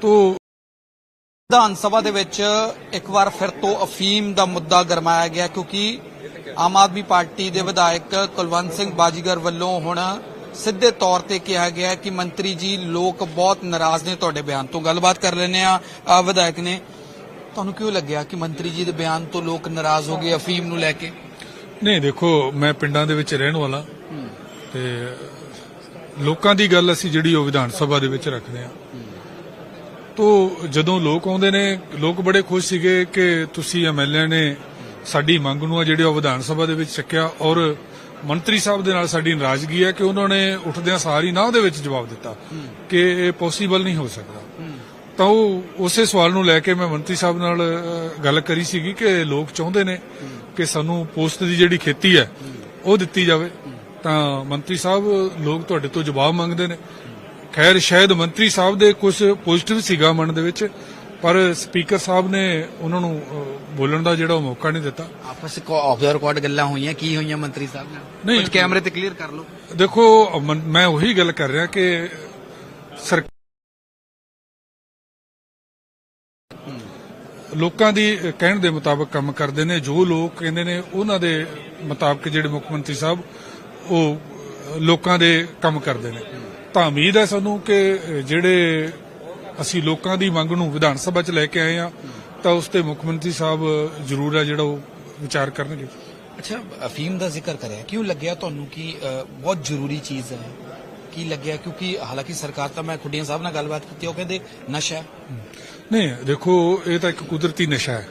ਤੋ ਵਿਧਾਨ ਸਭਾ ਦੇ ਵਿੱਚ ਇੱਕ ਵਾਰ ਫਿਰ ਤੋਂ ਅਫੀਮ ਦਾ ਮੁੱਦਾ ਗਰਮਾਇਆ ਗਿਆ ਕਿਉਂਕਿ ਆਮ ਆਦਮੀ ਪਾਰਟੀ ਦੇ ਵਿਧਾਇਕ ਕੁਲਵੰਤ ਸਿੰਘ ਬਾਜੀਗਰ ਵੱਲੋਂ ਹੁਣ ਸਿੱਧੇ ਤੌਰ ਤੇ ਕਿਹਾ ਗਿਆ ਕਿ ਮੰਤਰੀ ਜੀ ਲੋਕ ਬਹੁਤ ਨਾਰਾਜ਼ ਨੇ ਤੁਹਾਡੇ ਬਿਆਨ ਤੋਂ। ਗੱਲਬਾਤ ਕਰ ਲੈਨੇ ਆ ਵਿਧਾਇਕ ਨੇ ਤੁਹਾਨੂੰ ਕਿਉਂ ਲੱਗਿਆ ਕਿ ਮੰਤਰੀ ਜੀ ਦੇ ਬਿਆਨ ਤੋਂ ਲੋਕ ਨਾਰਾਜ਼ ਹੋ ਗਏ ਅਫੀਮ ਨੂੰ ਲੈ ਕੇ? ਨਹੀਂ ਦੇਖੋ ਮੈਂ ਪਿੰਡਾਂ ਦੇ ਵਿੱਚ ਰਹਿਣ ਵਾਲਾ। ਤੇ ਲੋਕਾਂ ਦੀ ਗੱਲ ਅਸੀਂ ਜਿਹੜੀ ਉਹ ਵਿਧਾਨ ਸਭਾ ਦੇ ਵਿੱਚ ਰੱਖਦੇ ਆ ਤੋ ਜਦੋਂ ਲੋਕ ਆਉਂਦੇ ਨੇ, ਲੋਕ ਬੜੇ ਖੁਸ਼ ਸੀਗੇ ਕਿ ਤੁਸੀਂ ਐਮਐਲਏ ਨੇ ਸਾਡੀ ਮੰਗ ਨੂੰ ਆ ਜਿਹੜੇ ਉਹ ਵਿਧਾਨ ਸਭਾ ਦੇ ਵਿੱਚ ਚੱਕਿਆ ਔਰ ਮੰਤਰੀ ਸਾਹਿਬ ਦੇ ਨਾਲ ਸਾਡੀ ਨਾਰਾਜ਼ਗੀ ਹੈ ਕਿ ਉਹਨਾਂ ਨੇ ਉੱਠਦਿਆਂ ਸਾਰੀ ਨਾ ਦੇ ਵਿੱਚ ਜਵਾਬ ਦਿੱਤਾ ਕਿ ਇਹ ਪੋਸੀਬਲ ਨਹੀਂ ਹੋ ਸਕਦਾ। ਤਾਂ ਉਹ ਉਸੇ ਸਵਾਲ ਨੂੰ ਲੈ ਕੇ ਮੈਂ ਮੰਤਰੀ ਸਾਹਿਬ ਨਾਲ ਗੱਲ ਕਰੀ ਸੀਗੀ ਕਿ ਲੋਕ ਚਾਹੁੰਦੇ ਨੇ ਕਿ ਸਾਨੂੰ ਪੋਸਟ ਦੀ ਜਿਹੜੀ ਖੇਤੀ ਹੈ, ਉਹ ਦਿੱਤੀ ਜਾਵੇ। ਤਾਂ ਮੰਤਰੀ ਸਾਹਿਬ ਲੋਕ ਤੁਹਾਡੇ ਤੋਂ ਜਵਾਬ ਮੰਗਦੇ ਨੇ। ਖੈਰ ਸ਼ਾਇਦ ਮੰਤਰੀ ਸਾਹਿਬ ਦੇ ਕੁਝ ਪੋਜ਼ਿਟਿਵ ਸੀਗਾ ਮਨ ਦੇ ਵਿੱਚ ਪਰ ਸਪੀਕਰ ਸਾਹਿਬ ਨੇ ਉਹਨਾਂ ਨੂੰ ਬੋਲਣ ਦਾ ਜਿਹੜਾ ਮੌਕਾ ਨਹੀਂ ਦਿੱਤਾ। ਆਪਸ ਵਿੱਚ ਆਫ ਦਾ ਰਿਕਾਰਡ ਗੱਲਾਂ ਹੋਈਆਂ ਕੀ ਹੋਈਆਂ ਮੰਤਰੀ ਸਾਹਿਬ ਨਾਲ। ਕੁਝ ਕੈਮਰੇ ਤੇ ਕਲੀਅਰ ਕਰ ਲਓ। ਦੇਖੋ ਮੈਂ ਉਹੀ ਗੱਲ ਕਰ ਰਿਹਾ ਕਿ ਸਰ ਲੋਕਾਂ ਦੀ ਕਹਿਣ ਦੇ ਮੁਤਾਬਕ ਕੰਮ ਕਰਦੇ ਨੇ ਜੋ ਲੋਕ ਕਹਿੰਦੇ ਨੇ ਉਹਨਾਂ ਦੇ ਮੁਤਾਬਕ ਜਿਹੜੇ ਮੁੱਖ ਮੰਤਰੀ ਸਾਹਿਬ ਉਹ ਲੋਕਾਂ ਦੇ ਕੰਮ ਕਰਦੇ ਨੇ। ਤਾਂ ਉਮੀਦ ਹੈ ਸਾਨੂੰ ਕਿ ਜਿਹੜੇ ਅਸੀਂ ਲੋਕਾਂ ਦੀ ਮੰਗ ਨੂੰ ਵਿਧਾਨ ਸਭਾ 'ਚ ਲੈ ਕੇ ਆਏ ਆ ਤਾਂ ਉਸ ਤੇ ਮੁੱਖ ਮੰਤਰੀ ਸਾਹਿਬ ਜ਼ਰੂਰ ਹੈ ਜਿਹੜਾ ਉਹ ਵਿਚਾਰ ਕਰਨਗੇ। ਅੱਛਾ ਅਫੀਮ ਦਾ ਜ਼ਿਕਰ ਕਰਿਆ। ਕਿਉਂ ਲੱਗਿਆ ਤੁਹਾਨੂੰ ਕਿ ਬਹੁਤ ਜ਼ਰੂਰੀ ਚੀਜ਼ ਹੈ? ਕੀ ਲੱਗਿਆ? ਕਿਉਂਕਿ ਹਾਲਾਂਕਿ ਸਰਕਾਰ ਤਾਂ ਮੈਂ ਖੁੱਡੀਆਂ ਸਾਹਿਬ ਨਾਲ ਗੱਲਬਾਤ ਕੀਤੀ ਉਹ ਕਹਿੰਦੇ ਨਸ਼ਾ। ਨਹੀਂ ਦੇਖੋ ਇਹ ਤਾਂ ਇੱਕ ਕੁਦਰਤੀ ਨਸ਼ਾ ਹੈ।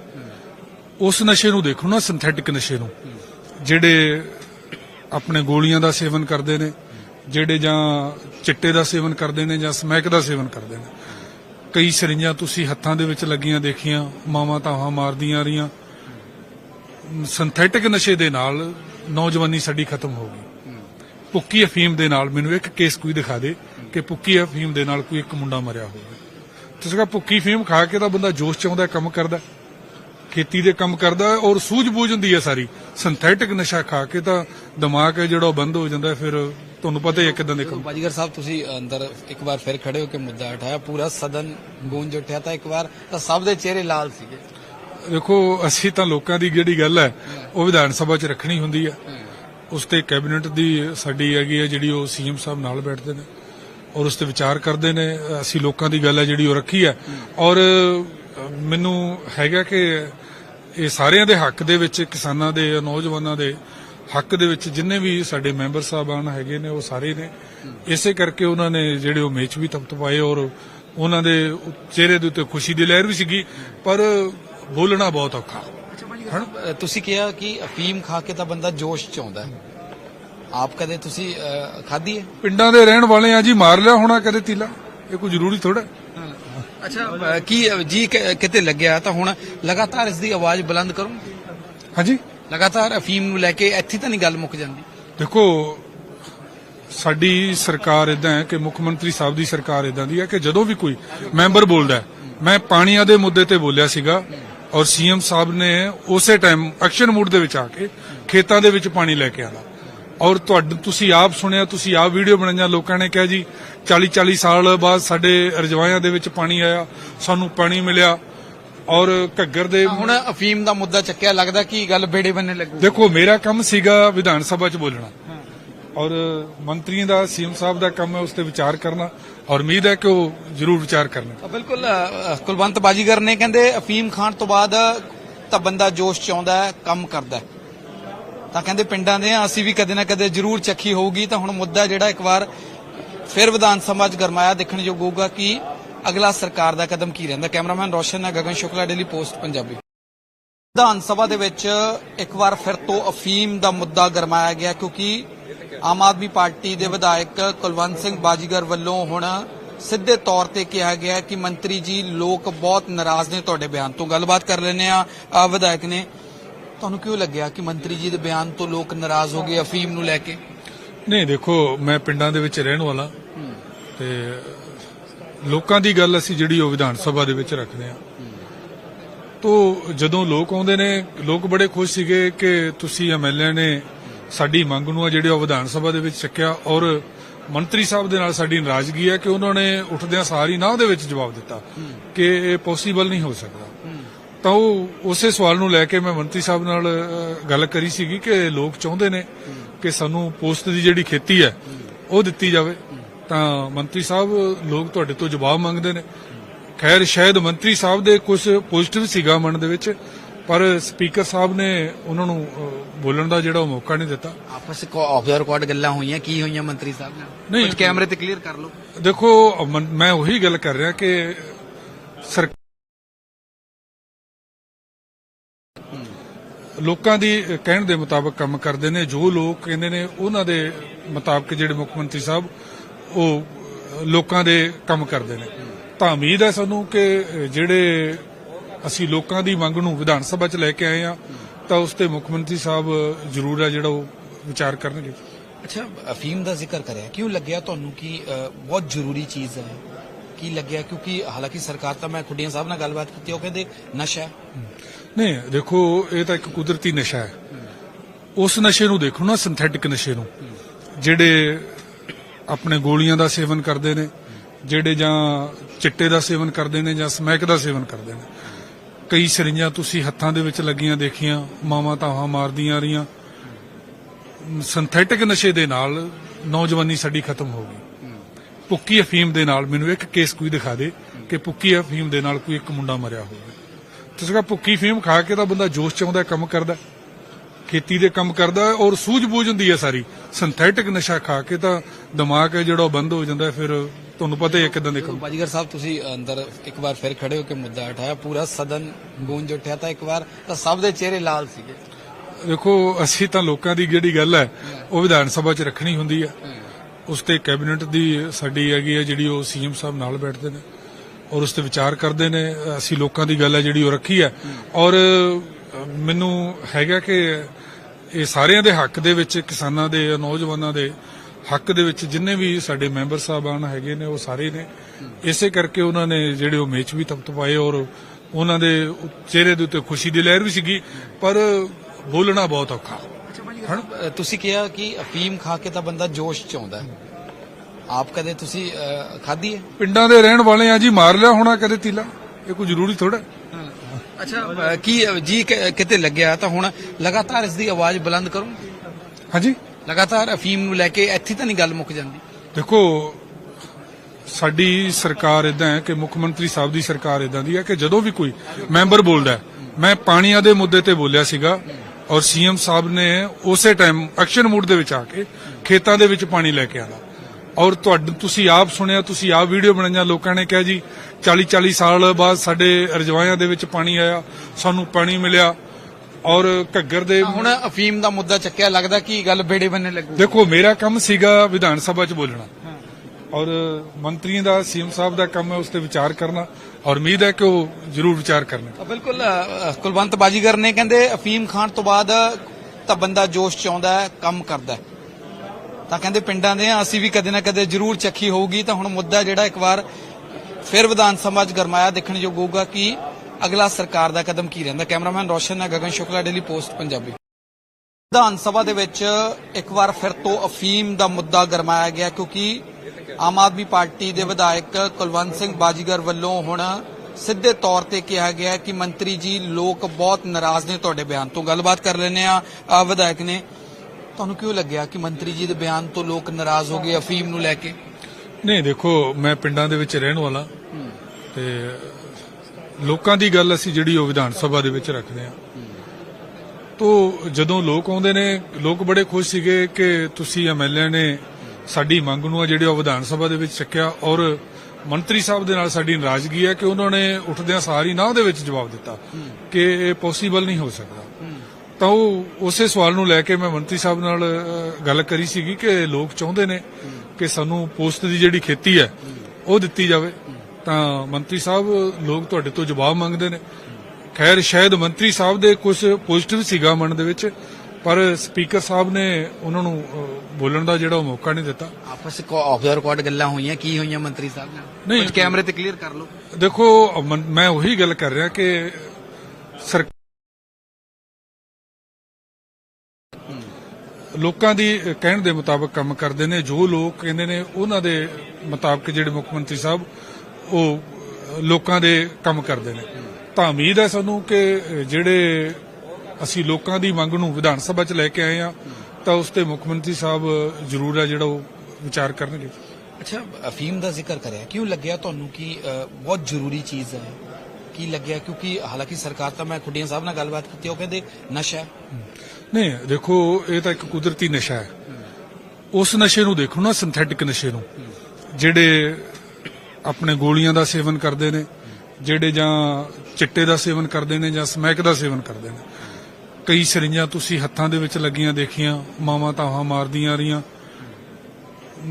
ਉਸ ਨਸ਼ੇ ਨੂੰ ਦੇਖੋ ਨਾ ਸਿੰਥੈਟਿਕ ਨਸ਼ੇ ਨੂੰ। ਜਿਹੜੇ ਆਪਣੇ ਗੋਲੀਆਂ ਦਾ ਸੇਵਨ ਕਰਦੇ ਨੇ ਜਿਹੜੇ ਜਾਂ ਚਿੱਟੇ ਦਾ ਸੇਵਨ ਕਰਦੇ ਨੇ ਜਾਂ ਸਮੈਕ ਦਾ ਸੇਵਨ ਕਰਦੇ ਨੇ। ਕਈ ਸਰਿੰਜਾਂ ਤੁਸੀਂ ਹੱਥਾਂ ਦੇ ਵਿੱਚ ਲੱਗੀਆਂ ਦੇਖੀਆਂ, ਮਾਵਾਂ ਤਾਹਾਂ ਮਾਰਦੀਆਂ ਰਹੀਆਂ। ਸਿੰਥੈਟਿਕ ਨਸ਼ੇ ਦੇ ਨਾਲ ਨੌਜਵਾਨੀ ਸਾਡੀ ਖਤਮ ਹੋ ਗਈ। ਪੁੱਕੀ ਅਫੀਮ ਦੇ ਨਾਲ ਮੈਨੂੰ ਇੱਕ ਕੇਸ ਕੋਈ ਦਿਖਾ ਦੇ ਕਿ ਪੁੱਕੀ ਅਫੀਮ ਦੇ ਨਾਲ ਕੋਈ ਇੱਕ ਮੁੰਡਾ ਮਰਿਆ ਹੋਵੇ। ਤੁਸੀਂ ਕਹਾ ਭੁੱਕੀ ਅਫੀਮ ਖਾ ਕੇ ਤਾਂ ਬੰਦਾ ਜੋਸ਼ ਚ ਆਉਂਦਾ ਕੰਮ ਕਰਦਾ। ਖੇਤੀ ਦੇ ਕੰਮ ਕਰਦਾ ਔਰ ਸੂਝ-ਬੂਝ ਹੁੰਦੀ ਹੈ ਸਾਰੀ। ਸਿੰਥੈਟਿਕ ਨਸ਼ਾ ਖਾ ਕੇ ਤਾਂ ਦਿਮਾਗ ਹੈ ਜਿਹੜਾ ਉਹ ਬੰਦ ਹੋ ਜਾਂਦਾ, ਫਿਰ ਤੁਹਾਨੂੰ ਪਤਾ ਹੀ ਹੈ ਕਿਦਾਂ ਦੇ ਕੰਮ। ਬਾਜੀਗਰ ਸਾਹਿਬ ਤੁਸੀਂ ਅੰਦਰ ਇੱਕ ਵਾਰ ਫਿਰ ਖੜੇ ਹੋ ਕੇ ਮੁੱਦਾ ਉਠਾਇਆ ਪੂਰਾ ਸਦਨ ਗੂੰਜ ਉੱਠਿਆ ਤਾਂ ਇੱਕ ਵਾਰ ਤਾਂ ਸਭ ਦੇ ਚਿਹਰੇ ਲਾਲ ਸੀਗੇ। ਦੇਖੋ ਅਸੀਂ ਤਾਂ ਲੋਕਾਂ ਦੀ ਜਿਹੜੀ ਗੱਲ ਹੈ ਉਹ ਵਿਧਾਨ ਸਭਾ 'ਚ ਰੱਖਣੀ ਹੁੰਦੀ ਹੈ। ਉਸ ਤੇ ਕੈਬਨਿਟ ਦੀ ਸਾਡੀ ਹੈਗੀ ਹੈ ਜਿਹੜੀ ਉਹ ਸੀਐਮ ਸਾਹਿਬ ਨਾਲ ਬੈਠਦੇ ਨੇ ਔਰ ਉਸ ਤੇ ਵਿਚਾਰ ਕਰਦੇ ਨੇ। ਅਸੀਂ ਲੋਕਾਂ ਦੀ ਗੱਲ ਹੈ ਜਿਹੜੀ ਉਹ ਰੱਖੀ ਹੈ। ਔਰ ਮੈਨੂੰ ਹੈਗਾ ਕਿ ਇਹ ਸਾਰਿਆਂ ਦੇ ਹੱਕ ਦੇ ਵਿੱਚ ਕਿਸਾਨਾਂ ਦੇ ਨੌਜਵਾਨਾਂ ਦੇ ਹੱਕ ਦੇ ਵਿੱਚ ਜਿੰਨੇ ਵੀ ਸਾਡੇ ਮੈਂਬਰ ਸਾਹਿਬਾਨ ਹੈਗੇ ਨੇ ਉਹ ਸਾਰੇ ਨੇ। ਇਸੇ ਕਰਕੇ ਉਹਨਾਂ ਨੇ ਜਿਹੜੇ ਉਹ ਮੇਚ ਵੀ ਤਪਤਪਾਏ ਔਰ ਉਹਨਾਂ ਦੇ ਚਿਹਰੇ ਦੇ ਉੱਤੇ ਖੁਸ਼ੀ ਦੀ ਲਹਿਰ ਵੀ ਸੀਗੀ ਪਰ ਬੋਲਣਾ ਬਹੁਤ ਔਖਾ। ਅ, ਤੁਸੀਂ ਕਿਹਾ ਕਿ ਅਫੀਮ ਖਾ ਕੇ ਤਾਂ ਬੰਦਾ ਜੋਸ਼ ਚ ਆਉਂਦਾ ਹੈ। ਆਪ ਕਦੇ ਤੁਸੀਂ ਖਾਧੀ ਹੈ? ਪਿੰਡਾਂ ਦੇ ਰਹਿਣ ਵਾਲੇ ਆ ਜੀ ਮਾਰ ਲਿਆ ਹੋਣਾ ਕਦੇ ਤੀਲਾ। ਇਹ ਕੋਈ ਜ਼ਰੂਰੀ ਥੋੜਾ ਅੱਛਾ ਕੀ ਜੀ ਕਿਤੇ ਲੱਗਿਆ ਤਾਂ ਹੁਣ ਲਗਾਤਾਰ ਇਸ ਦੀ ਆਵਾਜ਼ ਬੁਲੰਦ ਕਰੋ? ਹਾਂਜੀ। ਲਗਾਤਾਰ ਅਫੀਮ ਨੂੰ ਲੈ ਕੇ ਇੱਥੇ ਤਾਂ ਨਹੀਂ ਗੱਲ ਮੁੱਕ ਜਾਂਦੀ। ਦੇਖੋ, ਸਾਡੀ ਸਰਕਾਰ ਇਦਾਂ ਹੈ ਕਿ ਮੁੱਖ ਮੰਤਰੀ ਸਾਹਿਬ ਦੀ ਸਰਕਾਰ ਇਦਾਂ ਦੀ ਹੈ ਕਿ ਜਦੋਂ ਵੀ ਕੋਈ ਮੈਂਬਰ ਬੋਲਦਾ ਮੈਂ ਪਾਣੀਆਂ ਦੇ ਮੁੱਦੇ ਤੇ ਬੋਲਿਆ ਸੀਗਾ ਔਰ ਸੀਐਮ ਸਾਹਿਬ ਨੇ ਉਸੇ ਟਾਈਮ ਐਕਸ਼ਨ ਮੂਡ ਦੇ ਵਿੱਚ ਆ ਕੇ ਖੇਤਾਂ ਦੇ ਵਿੱਚ ਪਾਣੀ ਲੈ ਕੇ ਆਣਾ ਔਰ ਤੁਹਾਡੇ, ਤੁਸੀਂ ਆਪ ਸੁਣਿਆ, ਤੁਸੀਂ ਆਪ ਵੀਡੀਓ ਬਣਾਈਆਂ, ਲੋਕਾਂ ਨੇ ਕਿਹਾ ਜੀ 40 40 ਸਾਲ ਬਾਅਦ ਸਾਡੇ ਰਜਵਾਇਆਂ ਦੇ ਵਿੱਚ ਪਾਣੀ ਆਇਆ, ਸਾਨੂੰ ਪਾਣੀ ਮਿਲਿਆ। ਔਰ ਘੱਗਰ ਦੇ ਹੁਣ ਅਫੀਮ ਦਾ ਮੁੱਦਾ ਚੱਕਿਆ ਲੱਗਦਾ ਕਿ ਗੱਲ ਬੇੜੇ ਬੰਨੇ ਲੱਗੂ। ਦੇਖੋ ਮੇਰਾ ਕੰਮ ਸੀਗਾ ਵਿਧਾਨ ਸਭਾ 'ਚ ਬੋਲਣਾ। ਔਰ ਮੰਤਰੀਆਂ ਦਾ ਸੀਐਮ ਸਾਹਿਬ ਦਾ ਕੰਮ ਹੈ ਉਸ ਤੇ ਵਿਚਾਰ ਕਰਨਾ। ਔਰ ਉਮੀਦ ਹੈ ਕਿ ਉਹ ਜ਼ਰੂਰ ਵਿਚਾਰ ਕਰਨਗੇ। ਬਿਲਕੁਲ ਕੁਲਵੰਤ ਬਾਜੀਗਰ ਨੇ ਕਹਿੰਦੇ ਅਫੀਮ ਖਾਣ ਤੋਂ ਬਾਅਦ ਤਾਂ ਬੰਦਾ ਜੋਸ਼ ਚ ਆਉਂਦਾ ਹੈ ਕੰਮ ਕਰਦਾ। ਤਾਂ ਕਹਿੰਦੇ ਪਿੰਡਾਂ ਦੇ ਆ, ਅਸੀਂ ਵੀ ਕਦੇ ਨਾ ਕਦੇ ਜ਼ਰੂਰ ਚੱਖੀ ਹੋਊਗੀ। ਤਾਂ ਹੁਣ ਮੁੱਦਾ ਜਿਹੜਾ ਇੱਕ ਵਾਰ ਫਿਰ ਵਿਧਾਨ ਸਭਾ 'ਚ ਗਰਮਾਇਆ ਦੇਖਣ ਯੋਗ ਹੋਊਗਾ ਕਿ ਅਗਲਾ ਸਰਕਾਰ ਦਾ ਕਦਮ ਕੀ ਰਹਿੰਦਾ? ਕੈਮਰਾਮੈਨ ਰੋਸ਼ਨ ਨਾਲ ਗਗਨ ਸ਼ੁਕਲਾ ਡੇਲੀ ਪੋਸਟ ਪੰਜਾਬੀ। ਵਿਧਾਨ ਸਭਾ ਦੇ ਵਿੱਚ ਇੱਕ ਵਾਰ ਫਿਰ ਤੋਂ ਅਫੀਮ ਦਾ ਮੁੱਦਾ ਗਰਮਾਇਆ ਗਿਆ ਕਿਉਂਕਿ ਆਮ ਆਦਮੀ ਪਾਰਟੀ ਦੇ ਵਿਧਾਇਕ ਕੁਲਵੰਤ ਸਿੰਘ ਬਾਜੀਗਰ ਵੱਲੋਂ ਹੁਣ ਸਿੱਧੇ ਤੌਰ ਤੇ ਕਿਹਾ ਗਿਆ ਕਿ ਮੰਤਰੀ ਜੀ ਲੋਕ ਬਹੁਤ ਨਾਰਾਜ਼ ਨੇ ਤੁਹਾਡੇ ਬਿਆਨ ਤੋਂ। ਗੱਲਬਾਤ ਕਰ ਲੈਨੇ ਆ ਵਿਧਾਇਕ ਨੇ। ਤੁਹਾਨੂੰ ਕਿਉਂ ਲੱਗਿਆ ਕਿ ਮੰਤਰੀ ਜੀ ਦੇ ਬਿਆਨ ਤੋਂ ਲੋਕ ਨਾਰਾਜ਼ ਹੋ ਗਏ ਅਫੀਮ ਨੂੰ ਲੈ ਕੇ? ਨਹੀਂ ਦੇਖੋ ਮੈਂ ਪਿੰਡਾਂ ਦੇ ਵਿੱਚ ਰਹਿਣ ਵਾਲਾ। ਤੇ ਲੋਕਾਂ ਦੀ ਗੱਲ ਅਸੀਂ ਜਿਹੜੀ ਉਹ ਵਿਧਾਨ ਸਭਾ ਦੇ ਵਿੱਚ ਰੱਖਦੇ ਆ ਤੋ ਜਦੋਂ ਲੋਕ ਆਉਂਦੇ ਨੇ, ਲੋਕ ਬੜੇ ਖੁਸ਼ ਸੀਗੇ ਕਿ ਤੁਸੀਂ ਐਮਐਲਏ ਨੇ ਸਾਡੀ ਮੰਗ ਨੂੰ ਆ ਜਿਹੜੇ ਉਹ ਵਿਧਾਨ ਸਭਾ ਦੇ ਵਿੱਚ ਚੱਕਿਆ ਔਰ ਮੰਤਰੀ ਸਾਹਿਬ ਦੇ ਨਾਲ ਸਾਡੀ ਨਾਰਾਜ਼ਗੀ ਹੈ ਕਿ ਉਹਨਾਂ ਨੇ ਉੱਠਦਿਆਂ ਸਾਰੀ ਨਾ ਦੇ ਵਿੱਚ ਜਵਾਬ ਦਿੱਤਾ ਕਿ ਇਹ ਪੋਸੀਬਲ ਨਹੀਂ ਹੋ ਸਕਦਾ। ਤਾਂ ਉਹ ਉਸੇ ਸਵਾਲ ਨੂੰ ਲੈ ਕੇ ਮੈਂ ਮੰਤਰੀ ਸਾਹਿਬ ਨਾਲ ਗੱਲ ਕਰੀ ਸੀਗੀ ਕਿ ਲੋਕ ਚਾਹੁੰਦੇ ਨੇ ਕਿ ਸਾਨੂੰ ਪੋਸਟ ਦੀ ਜਿਹੜੀ ਖੇਤੀ ਹੈ ਉਹ ਦਿੱਤੀ ਜਾਵੇ। ਤਾਂ ਮੰਤਰੀ ਸਾਹਿਬ ਲੋਕ ਤੁਹਾਡੇ ਤੋਂ ਜਵਾਬ ਮੰਗਦੇ ਨੇ। ਖੈਰ ਸ਼ਾਇਦ ਮੰਤਰੀ ਸਾਹਿਬ ਦੇ ਕੁਝ ਪੋਜ਼ਿਟਿਵ ਸੀਗਾ ਮਨ ਦੇ ਵਿੱਚ ਪਰ ਸਪੀਕਰ ਸਾਹਿਬ ਨੇ ਉਹਨਾਂ ਨੂੰ ਬੋਲਣ ਦਾ ਜਿਹੜਾ ਉਹ ਮੌਕਾ ਨਹੀਂ ਦਿੱਤਾ। ਆਪਸ ਵਿੱਚ ਆਫ ਦਾ ਰਿਕਾਰਡ ਗੱਲਾਂ ਹੋਈਆਂ ਕੀ ਹੋਈਆਂ ਮੰਤਰੀ ਸਾਹਿਬ ਨਾਲ? ਨਹੀਂ। ਕੁਝ ਕੈਮਰੇ ਤੇ ਕਲੀਅਰ ਕਰ ਲਓ। ਦੇਖੋ ਮੈਂ ਉਹੀ ਗੱਲ ਕਰ ਰਿਹਾ ਕਿ ਸਰ ਲੋਕਾਂ ਦੀ ਕਹਿਣ ਦੇ ਮੁਤਾਬਕ ਕੰਮ ਕਰਦੇ ਨੇ ਜੋ ਲੋਕ ਕਹਿੰਦੇ ਨੇ ਉਹਨਾਂ ਦੇ ਮੁਤਾਬਕ ਜਿਹੜੇ ਮੁੱਖ ਮੰਤਰੀ ਸਾਹਿਬ ਉਹ ਲੋਕਾਂ ਦੇ ਕੰਮ ਕਰਦੇ ਨੇ। ਤਾਂ ਉਮੀਦ ਹੈ ਸਾਨੂੰ ਕਿ ਜਿਹੜੇ ਅਸੀਂ ਲੋਕਾਂ ਦੀ ਮੰਗ ਨੂੰ ਵਿਧਾਨ ਸਭਾ 'ਚ ਲੈ ਕੇ ਆਏ ਆ ਤਾਂ ਉਸ ਤੇ ਮੁੱਖ ਮੰਤਰੀ ਸਾਹਿਬ ਜ਼ਰੂਰ ਹੈ ਜਿਹੜਾ ਉਹ ਵਿਚਾਰ ਕਰਨਗੇ। ਅੱਛਾ ਅਫੀਮ ਦਾ ਜ਼ਿਕਰ ਕਰਿਆ। ਕਿਉਂ ਲੱਗਿਆ ਤੁਹਾਨੂੰ ਕਿ ਬਹੁਤ ਜ਼ਰੂਰੀ ਚੀਜ਼ ਹੈ? ਕੀ ਲੱਗਿਆ? ਕਿਉਂਕਿ ਹਾਲਾਂਕਿ ਸਰਕਾਰ ਤਾਂ ਮੈਂ ਖੁੱਡੀਆਂ ਸਾਹਿਬ ਨਾਲ ਗੱਲਬਾਤ ਕੀਤੀ ਉਹ ਕਹਿੰਦੇ ਨਸ਼ਾ ਨਹੀਂ ਦੇਖੋ ਇਹ ਤਾਂ ਇੱਕ ਕੁਦਰਤੀ ਨਸ਼ਾ ਹੈ। ਉਸ ਨਸ਼ੇ ਨੂੰ ਦੇਖੋ ਨਾ ਸਿੰਥੈਟਿਕ ਨਸ਼ੇ ਨੂੰ। ਜਿਹੜੇ ਆਪਣੇ ਗੋਲੀਆਂ ਦਾ ਸੇਵਨ ਕਰਦੇ ਨੇ, ਜਿਹੜੇ ਜਾਂ ਚਿੱਟੇ ਦਾ ਸੇਵਨ ਕਰਦੇ ਨੇ ਜਾਂ ਸਮੈਕ ਦਾ ਸੇਵਨ ਕਰਦੇ ਨੇ। ਕਈ ਸਰਿੰਜਾਂ ਤੁਸੀਂ ਹੱਥਾਂ ਦੇ ਵਿੱਚ ਲੱਗੀਆਂ ਦੇਖੀਆਂ, ਮਾਵਾਂ ਤਾਵਾਂ ਮਾਰਦੀਆਂ ਰਹੀਆਂ। ਸਿੰਥੈਟਿਕ ਨਸ਼ੇ ਦੇ ਨਾਲ ਨੌਜਵਾਨੀ ਸਾਡੀ ਖਤਮ ਹੋ ਗਈ। ਪੁੱਕੀ ਅਫੀਮ ਦੇ ਨਾਲ ਮੈਨੂੰ ਇੱਕ ਕੇਸ ਕੋਈ ਦਿਖਾ ਦੇ ਕਿ ਪੁੱਕੀ ਅਫੀਮ ਦੇ ਨਾਲ ਕੋਈ ਇੱਕ ਮੁੰਡਾ ਮਰਿਆ ਹੋਵੇ। ਤੁਸੀਂ ਕਹਾ ਭੁੱਕੀ ਅਫੀਮ ਖਾ ਕੇ ਤਾਂ ਬੰਦਾ ਜੋਸ਼ ਚ ਆਉਂਦਾ, ਕੰਮ ਕਰਦਾ। ਖੇਤੀ ਦੇ ਕੰਮ ਕਰਦਾ ਔਰ ਸੂਝ-ਬੂਝ ਹੁੰਦੀ ਹੈ ਸਾਰੀ। ਸਿੰਥੈਟਿਕ ਨਸ਼ਾ ਖਾ ਕੇ ਤਾਂ ਦਿਮਾਗ ਹੈ ਜਿਹੜਾ ਉਹ ਬੰਦ ਹੋ ਜਾਂਦਾ ਹੈ, ਫਿਰ ਤੁਹਾਨੂੰ ਪਤਾ ਹੀ ਹੈ ਕਿਦਾਂ ਦੇ ਕੰਮ ਬਾਜੀਗਰ ਸਾਹਿਬ ਤੁਸੀਂ ਅੰਦਰ ਇੱਕ ਵਾਰ ਫਿਰ ਖੜੇ ਹੋ ਕੇ ਮੁੱਦਾ ਉਠਾਇਆ ਪੂਰਾ ਸਦਨ ਗੂੰਜ ਉੱਠਿਆ ਤਾਂ ਇੱਕ ਵਾਰ ਤਾਂ ਸਭ ਦੇ ਚਿਹਰੇ ਲਾਲ ਸੀਗੇ। ਦੇਖੋ ਅਸੀਂ ਤਾਂ ਲੋਕਾਂ ਦੀ ਜਿਹੜੀ ਗੱਲ ਹੈ ਉਹ ਵਿਧਾਨ ਸਭਾ 'ਚ ਰੱਖਣੀ ਹੁੰਦੀ ਹੈ। ਉਸ ਤੇ ਕੈਬਨਿਟ ਦੀ ਸਾਡੀ ਹੈਗੀ ਹੈ ਜਿਹੜੀ ਉਹ ਸੀਐਮ ਸਾਹਿਬ ਨਾਲ ਬੈਠਦੇ ਨੇ ਔਰ ਉਸ ਤੇ ਵਿਚਾਰ ਕਰਦੇ ਨੇ। ਅਸੀਂ ਲੋਕਾਂ ਦੀ ਗੱਲ ਹੈ ਜਿਹੜੀ ਉਹ ਰੱਖੀ ਹੈ। ਔਰ ਮੈਨੂੰ ਹੈਗਾ ਕਿ ਇਹ ਸਾਰਿਆਂ ਦੇ ਹੱਕ ਦੇ ਵਿੱਚ ਕਿਸਾਨਾਂ ਦੇ ਨੌਜਵਾਨਾਂ ਦੇ ਹੱਕ ਦੇ ਵਿੱਚ ਜਿੰਨੇ ਵੀ ਸਾਡੇ ਮੈਂਬਰ ਸਾਹਿਬਾਨ ਹੈਗੇ ਨੇ ਉਹ ਸਾਰੇ ਨੇ। ਇਸੇ ਕਰਕੇ ਉਹਨਾਂ ਨੇ ਜਿਹੜੇ ਉਹ ਮੇਚ ਵੀ ਤਪਤਪਾਏ ਔਰ ਉਹਨਾਂ ਦੇ ਚਿਹਰੇ ਦੇ ਉੱਤੇ ਖੁਸ਼ੀ ਦੀ ਲਹਿਰ ਵੀ ਸੀਗੀ ਪਰ ਬੋਲਣਾ ਬਹੁਤ ਔਖਾ। ਅ, ਤੁਸੀਂ ਕਿਹਾ ਕਿ ਅਫੀਮ ਖਾ ਕੇ ਤਾਂ ਬੰਦਾ ਜੋਸ਼ ਚ ਆਉਂਦਾ ਆਪ ਕਦੇ ਤੁਸੀਂ ਖਾਧੀ ਹੈ? ਪਿੰਡਾਂ ਦੇ ਰਹਿਣ ਵਾਲੇ ਆ ਜੀ ਮਾਰ ਲਿਆ ਹੋਣਾ ਕਦੇ ਤੀਲਾ। ਇਹ ਕੋਈ ਜ਼ਰੂਰੀ ਥੋੜਾ ਅੱਛਾ ਕੀ ਜੀ ਕਿਤੇ ਲੱਗਿਆ ਤਾਂ ਹੁਣ ਲਗਾਤਾਰ ਇਸ ਦੀ ਆਵਾਜ਼ ਬੁਲੰਦ ਕਰੋ। ਹਾਂਜੀ। ਲਗਾਤਾਰ ਅਫੀਮ ਨੂੰ ਲੈ ਕੇ ਇੱਥੇ ਤਾਂ ਨਹੀਂ ਗੱਲ ਮੁੱਕ ਜਾਂਦੀ। ਦੇਖੋ ਸਾਡੀ ਸਰਕਾਰ ਇਦਾਂ ਹੈ ਕਿ ਮੁੱਖ ਮੰਤਰੀ ਸਾਹਿਬ ਦੀ ਸਰਕਾਰ ਇਦਾਂ ਦੀ ਹੈ ਕਿ ਜਦੋਂ ਵੀ ਕੋਈ ਮੈਂਬਰ ਬੋਲਦਾ ਮੈਂ ਪਾਣੀਆਂ ਦੇ ਮੁੱਦੇ ਤੇ ਬੋਲਿਆ ਸੀਗਾ ਔਰ ਸੀਐਮ ਸਾਹਿਬ ਨੇ ਉਸੇ ਟਾਈਮ ਐਕਸ਼ਨ ਮੂਡ ਦੇ ਵਿੱਚ ਆ ਕੇ ਖੇਤਾਂ ਦੇ ਵਿੱਚ ਪਾਣੀ ਲੈ ਕੇ ਆਣਾ ਔਰ ਤੁਹਾਡੇ ਤੁਸੀਂ ਆਪ ਸੁਣਿਆ ਤੁਸੀਂ ਆਪ ਵੀਡੀਓ ਬਣਾਈਆਂ ਲੋਕਾਂ ਨੇ ਕਿਹਾ ਜੀ 40 40 ਸਾਲ ਬਾਅਦ ਸਾਡੇ ਰਜਵਾਇਆਂ ਦੇ ਵਿੱਚ ਪਾਣੀ ਆਇਆ ਸਾਨੂੰ ਪਾਣੀ ਮਿਲਿਆ ਔਰ ਘੱਗਰ ਦੇ ਹੁਣ ਅਫੀਮ ਦਾ ਮੁੱਦਾ ਚੱਕਿਆ ਲੱਗਦਾ ਕਿ ਗੱਲ ਬੇੜੇ ਬੰਨੇ ਲੱਗੂ। ਦੇਖੋ ਮੇਰਾ ਕੰਮ ਸੀਗਾ ਵਿਧਾਨ ਸਭਾ 'ਚ ਬੋਲਣਾ। ਔਰ ਮੰਤਰੀਆਂ ਦਾ ਸੀਐਮ ਸਾਹਿਬ ਦਾ ਕੰਮ ਹੈ ਉਸ ਤੇ ਵਿਚਾਰ ਕਰਨਾ ਔਰ ਉਮੀਦ ਹੈ ਕਿ ਉਹ ਜ਼ਰੂਰ ਵਿਚਾਰ ਕਰਨਗੇ। ਬਿਲਕੁਲ ਕੁਲਵੰਤ ਬਾਜੀਗਰ ਨੇ ਕਹਿੰਦੇ ਅਫੀਮ ਖਾਣ ਤੋਂ ਬਾਅਦ ਤਾਂ ਬੰਦਾ ਜੋਸ਼ ਚ ਆਉਂਦਾ ਹੈ ਕੰਮ ਕਰਦਾ ਹੈ। ਤਾਂ ਕਹਿੰਦੇ ਪਿੰਡਾਂ ਦੇ ਆ, ਅਸੀਂ ਵੀ ਕਦੇ ਨਾ ਕਦੇ ਜ਼ਰੂਰ ਚੱਖੀ ਹੋਊਗੀ। ਤਾਂ ਹੁਣ ਮੁੱਦਾ ਜਿਹੜਾ ਇੱਕ ਵਾਰ ਫਿਰ ਵਿਧਾਨ ਸਭਾ 'ਚ ਗਰਮਾਇਆ ਦੇਖਣ ਯੋਗ ਹੋਊਗਾ ਕਿ ਅਗਲਾ ਸਰਕਾਰ ਦਾ ਕਦਮ ਕੀ ਰਹਿੰਦਾ। ਕੈਮਰਾਮੈਨ ਰੋਸ਼ਨ ਨਾਲ ਗਗਨ ਸ਼ੁਕਲਾ ਡੇਲੀ ਪੋਸਟ ਪੰਜਾਬੀ। ਵਿਧਾਨ ਸਭਾ ਦੇ ਵਿੱਚ ਇੱਕ ਵਾਰ ਫਿਰ ਤੋਂ ਅਫੀਮ ਦਾ ਮੁੱਦਾ ਗਰਮਾਇਆ ਗਿਆ ਕਿਉਂਕਿ ਆਮ ਆਦਮੀ ਪਾਰਟੀ ਦੇ ਵਿਧਾਇਕ ਕੁਲਵੰਤ ਸਿੰਘ ਬਾਜੀਗਰ ਵੱਲੋਂ ਹੁਣ ਸਿੱਧੇ ਤੌਰ ਤੇ ਕਿਹਾ ਗਿਆ ਕਿ ਮੰਤਰੀ ਜੀ ਲੋਕ ਬਹੁਤ ਨਾਰਾਜ਼ ਨੇ ਤੁਹਾਡੇ ਬਿਆਨ ਤੋਂ। ਗੱਲਬਾਤ ਕਰ ਲੈਨੇ ਆ ਵਿਧਾਇਕ ਨੇ। ਤੁਹਾਨੂੰ ਕਿਉਂ ਲੱਗਿਆ ਕਿ ਮੰਤਰੀ ਜੀ ਦੇ ਬਿਆਨ ਤੋਂ ਲੋਕ ਨਾਰਾਜ਼ ਹੋ ਗਏ ਅਫੀਮ ਨੂੰ ਲੈ ਕੇ? ਨਹੀਂ, ਦੇਖੋ, ਮੈਂ ਪਿੰਡਾਂ ਦੇ ਵਿੱਚ ਰਹਿਣ ਵਾਲਾ। ਤੇ ਲੋਕਾਂ ਦੀ ਗੱਲ ਅਸੀਂ ਜਿਹੜੀ ਉਹ ਵਿਧਾਨ ਸਭਾ ਦੇ ਵਿੱਚ ਰੱਖਦੇ ਆ ਤੋ ਜਦੋਂ ਲੋਕ ਆਉਂਦੇ ਨੇ, ਲੋਕ ਬੜੇ ਖੁਸ਼ ਸੀਗੇ ਕਿ ਤੁਸੀਂ ਐਮਐਲਏ ਨੇ ਸਾਡੀ ਮੰਗ ਨੂੰ ਆ ਜਿਹੜੇ ਉਹ ਵਿਧਾਨ ਸਭਾ ਦੇ ਵਿੱਚ ਚੱਕਿਆ ਔਰ ਮੰਤਰੀ ਸਾਹਿਬ ਦੇ ਨਾਲ ਸਾਡੀ ਨਾਰਾਜ਼ਗੀ ਹੈ ਕਿ ਉਹਨਾਂ ਨੇ ਉੱਠਦਿਆਂ ਸਾਰੀ ਨਾ ਉਹਦੇ ਵਿੱਚ ਜਵਾਬ ਦਿੱਤਾ ਕਿ ਇਹ ਪੋਸੀਬਲ ਨਹੀਂ ਹੋ ਸਕਦਾ। ਤਾਂ ਉਹ ਉਸੇ ਸਵਾਲ ਨੂੰ ਲੈ ਕੇ ਮੈਂ ਮੰਤਰੀ ਸਾਹਿਬ ਨਾਲ ਗੱਲ ਕਰੀ ਸੀਗੀ ਕਿ ਲੋਕ ਚਾਹੁੰਦੇ ਨੇ ਕਿ ਸਾਨੂੰ ਪੋਸਟ ਦੀ ਜਿਹੜੀ ਖੇਤੀ ਹੈ ਉਹ ਦਿੱਤੀ ਜਾਵੇ। ਤਾਂ ਮੰਤਰੀ ਸਾਹਿਬ ਲੋਕ ਤੁਹਾਡੇ ਤੋਂ ਜਵਾਬ ਮੰਗਦੇ ਨੇ। ਖੈਰ ਸ਼ਾਇਦ ਮੰਤਰੀ ਸਾਹਿਬ ਦੇ ਕੁਝ ਪੋਜ਼ਿਟਿਵ ਸੀਗਾ ਮਨ ਦੇ ਵਿੱਚ ਪਰ ਸਪੀਕਰ ਸਾਹਿਬ ਨੇ ਉਹਨਾਂ ਨੂੰ ਬੋਲਣ ਦਾ ਜਿਹੜਾ ਮੌਕਾ ਨਹੀਂ ਦਿੱਤਾ। ਆਪਸ ਵਿੱਚ ਆਫ ਦਾ ਰਿਕਾਰਡ ਗੱਲਾਂ ਹੋਈਆਂ ਕੀ ਹੋਈਆਂ ਮੰਤਰੀ ਸਾਹਿਬ ਨਾਲ? ਨਹੀਂ। ਕੈਮਰੇ ਤੇ ਕਲੀਅਰ ਕਰ ਲਓ। ਦੇਖੋ ਮੈਂ ਉਹੀ ਗੱਲ ਕਰ ਰਿਹਾ ਕਿ ਸਰ ਲੋਕਾਂ ਦੀ ਕਹਿਣ ਦੇ ਮੁਤਾਬਕ ਕੰਮ ਕਰਦੇ ਨੇ, ਜੋ ਲੋਕ ਕਹਿੰਦੇ ਨੇ, ਉਹਨਾਂ ਦੇ ਮੁਤਾਬਕ ਜਿਹੜੇ ਮੁੱਖ ਮੰਤਰੀ ਸਾਹਿਬ, ਉਹ ਲੋਕਾਂ ਦੇ ਕੰਮ ਕਰਦੇ ਨੇ। ਤਾਂ ਉਮੀਦ ਹੈ ਸਾਨੂੰ ਕਿ ਜਿਹੜੇ ਅਸੀਂ ਲੋਕਾਂ ਦੀ ਮੰਗ ਨੂੰ ਵਿਧਾਨ ਸਭਾ 'ਚ ਲੈ ਕੇ ਆਏ ਆ ਤਾਂ ਉਸ ਤੇ ਮੁੱਖ ਮੰਤਰੀ ਸਾਹਿਬ ਜ਼ਰੂਰ ਹੈ ਜਿਹੜਾ ਉਹ ਵਿਚਾਰ ਕਰਨਗੇ। ਅੱਛਾ, ਅਫੀਮ ਦਾ ਜ਼ਿਕਰ ਕਰਿਆ। ਕਿਉਂ ਲੱਗਿਆ ਤੁਹਾਨੂੰ ਕਿ ਬਹੁਤ ਜ਼ਰੂਰੀ ਚੀਜ਼ ਹੈ? ਕੀ ਲੱਗਿਆ? ਕਿਉਂਕਿ ਹਾਲਾਂਕਿ ਸਰਕਾਰ ਤਾਂ ਮੈਂ ਖੁੱਡੀਆਂ ਸਾਹਿਬ ਨਾਲ ਗੱਲਬਾਤ ਕੀਤੀ, ਉਹ ਕਹਿੰਦੇ ਨਸ਼ਾ ਨਹੀਂ, ਦੇਖੋ, ਇਹ ਤਾਂ ਇੱਕ ਕੁਦਰਤੀ ਨਸ਼ਾ ਹੈ। ਉਸ ਨਸ਼ੇ ਨੂੰ ਦੇਖੋ ਨਾ ਸਿੰਥੈਟਿਕ ਨਸ਼ੇ ਨੂੰ। ਜਿਹੜੇ ਆਪਣੇ ਗੋਲੀਆਂ ਦਾ ਸੇਵਨ ਕਰਦੇ ਨੇ, ਜਿਹੜੇ ਜਾਂ ਚਿੱਟੇ ਦਾ ਸੇਵਨ ਕਰਦੇ ਨੇ ਜਾਂ ਸਮੈਕ ਦਾ ਸੇਵਨ ਕਰਦੇ ਨੇ। ਕਈ ਸਰਿੰਜਾਂ ਤੁਸੀਂ ਹੱਥਾਂ ਦੇ ਵਿੱਚ ਲੱਗੀਆਂ ਦੇਖੀਆਂ, ਮਾਵਾਂ ਤਾਹਾਂ ਮਾਰਦੀਆਂ ਰਹੀਆਂ।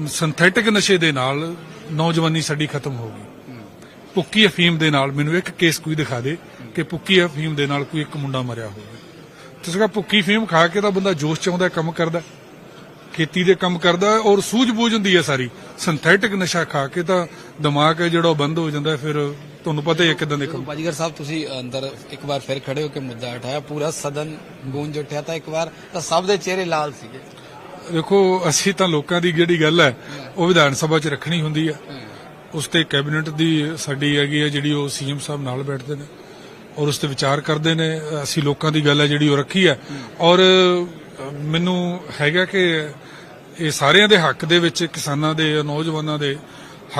ਸਿੰਥੈਟਿਕ ਨਸ਼ੇ ਦੇ ਨਾਲ ਨੌਜਵਾਨੀ ਸਾਡੀ ਖਤਮ ਹੋ ਗਈ। ਪੁੱਕੀ ਅਫੀਮ ਦੇ ਨਾਲ, ਮੈਨੂੰ ਇੱਕ ਕੇਸ ਕੋਈ ਦਿਖਾ ਦੇ ਕਿ ਪੁੱਕੀ ਅਫੀਮ ਦੇ ਨਾਲ ਕੋਈ ਇੱਕ ਮੁੰਡਾ ਮਰਿਆ ਹੋਵੇ। ਤੁਸੀਂ ਕਹਾ ਪੁੱਕੀ ਫੀਮ ਖਾ ਕੇ ਤਾਂ ਬੰਦਾ ਜੋਸ਼ ਚ ਆਉਂਦਾ ਕੰਮ ਕਰਦਾ ਖੇਤੀ ਦੇ ਕੰਮ ਕਰਦਾ ਔਰ ਸੂਝ-ਬੂਝ ਹੁੰਦੀ ਹੈ ਸਾਰੀ। ਸਿੰਥੈਟਿਕ ਨਸ਼ਾ ਖਾ ਕੇ ਤਾਂ ਦਿਮਾਗ ਹੈ ਜਿਹੜਾ ਬੰਦ ਹੋ ਜਾਂਦਾ ਫਿਰ ਤੁਹਾਨੂੰ ਪਤਾ ਹੀ ਹੈ ਕਿਦਾਂ ਦੇ ਕੰਮ। ਬਾਜੀਗਰ ਸਾਹਿਬ ਤੁਸੀਂ ਅੰਦਰ ਇੱਕ ਵਾਰ ਫਿਰ ਖੜੇ ਹੋ ਕੇ ਮੁੱਦਾ ਉਠਾਇਆ ਪੂਰਾ ਸਦਨ ਗੂੰਜ ਉੱਠਿਆ ਤਾਂ ਇੱਕ ਵਾਰ ਤਾਂ ਸਭ ਦੇ ਚਿਹਰੇ ਲਾਲ ਸੀਗੇ। ਦੇਖੋ ਅਸੀਂ ਤਾਂ ਲੋਕਾਂ ਦੀ ਜਿਹੜੀ ਗੱਲ ਹੈ ਉਹ ਵਿਧਾਨ ਸਭਾ 'ਚ ਰੱਖਣੀ ਹੁੰਦੀ ਹੈ। ਉਸ ਤੇ ਕੈਬਨਿਟ ਦੀ ਸਾਡੀ ਹੈਗੀ ਹੈ ਜਿਹੜੀ ਉਹ ਸੀਐਮ ਸਾਹਿਬ ਨਾਲ ਬੈਠਦੇ ਨੇ। ਔਰ ਉਸ ਤੇ ਵਿਚਾਰ ਕਰਦੇ ਨੇ ਅਸੀਂ ਲੋਕਾਂ ਦੀ ਗੱਲ ਹੈ ਜਿਹੜੀ ਉਹ ਰੱਖੀ ਹੈ। ਔਰ ਮੈਨੂੰ ਹੈਗਾ ਕਿ ਇਹ ਸਾਰਿਆਂ ਦੇ ਹੱਕ ਦੇ ਵਿੱਚ ਕਿਸਾਨਾਂ ਦੇ ਨੌਜਵਾਨਾਂ ਦੇ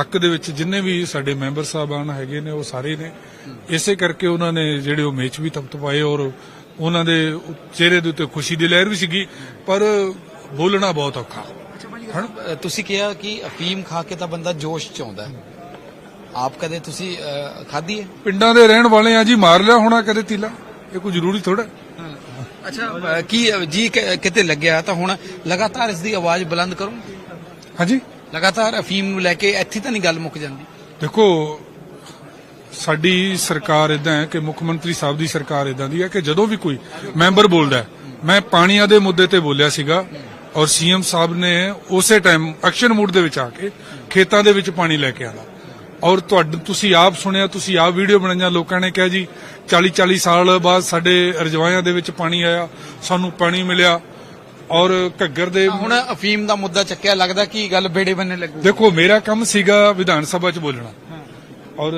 ਹੱਕ ਦੇ ਵਿੱਚ ਜਿੰਨੇ ਵੀ ਸਾਡੇ ਮੈਂਬਰ ਸਾਹਿਬਾਨ ਹੈਗੇ ਨੇ ਉਹ ਸਾਰੇ ਨੇ। ਇਸੇ ਕਰਕੇ ਉਹਨਾਂ ਨੇ ਜਿਹੜੇ ਉਹ ਮੇਚ ਵੀ ਤਪਤਪਾਏ ਔਰ ਉਹਨਾਂ ਦੇ ਚਿਹਰੇ ਦੇ ਉੱਤੇ ਖੁਸ਼ੀ ਦੀ ਲਹਿਰ ਵੀ ਸੀਗੀ। ਪਰ ਬੋਲਣਾ ਬਹੁਤ ਔਖਾ। ਅ, ਤੁਸੀਂ ਕਿਹਾ ਕਿ ਅਫੀਮ ਖਾ ਕੇ ਤਾਂ ਬੰਦਾ ਜੋਸ਼ ਚ ਆਉਂਦਾ ਹੈ। ਆਪ ਕਦੇ ਤੁਸੀਂ ਖਾਧੀ ਹੈ? ਪਿੰਡਾਂ ਦੇ ਰਹਿਣ ਵਾਲੇ ਆ ਜੀ ਮਾਰ ਲਿਆ ਹੋਣਾ ਕਦੇ ਤੀਲਾ। ਇਹ ਕੋਈ ਜ਼ਰੂਰੀ ਥੋੜਾ ਅੱਛਾ ਕੀ ਜੀ ਕਿਤੇ ਲੱਗਿਆ ਤਾਂ ਹੁਣ ਲਗਾਤਾਰ ਇਸ ਦੀ ਆਵਾਜ਼ ਬੁਲੰਦ ਕਰੋ। ਹਾਂਜੀ? ਲਗਾਤਾਰ ਅਫੀਮ ਨੂੰ ਲੈ ਕੇ ਇੱਥੇ ਤਾਂ ਨਹੀਂ ਗੱਲ ਮੁੱਕ ਜਾਂਦੀ। ਦੇਖੋ ਸਾਡੀ ਸਰਕਾਰ ਇਦਾਂ ਹੈ ਕਿ ਮੁੱਖ ਮੰਤਰੀ ਸਾਹਿਬ ਦੀ ਸਰਕਾਰ ਇਦਾਂ ਦੀ ਹੈ ਕਿ ਜਦੋਂ ਵੀ ਕੋਈ ਮੈਂਬਰ ਬੋਲਦਾ ਮੈਂ ਪਾਣੀਆਂ ਦੇ ਮੁੱਦੇ ਤੇ ਬੋਲਿਆ ਸੀਗਾ ਔਰ ਸੀਐਮ ਸਾਹਿਬ ਨੇ ਉਸੇ ਟਾਈਮ ਐਕਸ਼ਨ ਮੂਡ ਦੇ ਵਿੱਚ ਆ ਕੇ ਖੇਤਾਂ ਦੇ ਵਿੱਚ ਪਾਣੀ ਲੈ ਕੇ ਆਣਾ ਔਰ ਤੁਹਾਡੇ ਤੁਸੀਂ ਆਪ ਸੁਣਿਆ ਤੁਸੀਂ ਆਪ ਵੀਡੀਓ ਬਣਾਈਆਂ ਲੋਕਾਂ ਨੇ ਕਿਹਾ ਜੀ 40 40 ਸਾਲ ਬਾਅਦ ਸਾਡੇ ਰਜਵਾਇਆਂ ਦੇ ਵਿੱਚ ਪਾਣੀ ਆਇਆ ਸਾਨੂੰ ਪਾਣੀ ਮਿਲਿਆ ਔਰ ਘੱਗਰ ਦੇ ਹੁਣ ਅਫੀਮ ਦਾ ਮੁੱਦਾ ਚੱਕਿਆ ਲੱਗਦਾ ਕਿ ਗੱਲ ਬੇੜੇ ਬੰਨੇ ਲੱਗੂ। ਦੇਖੋ ਮੇਰਾ ਕੰਮ ਸੀਗਾ ਵਿਧਾਨ ਸਭਾ 'ਚ ਬੋਲਣਾ। ਔਰ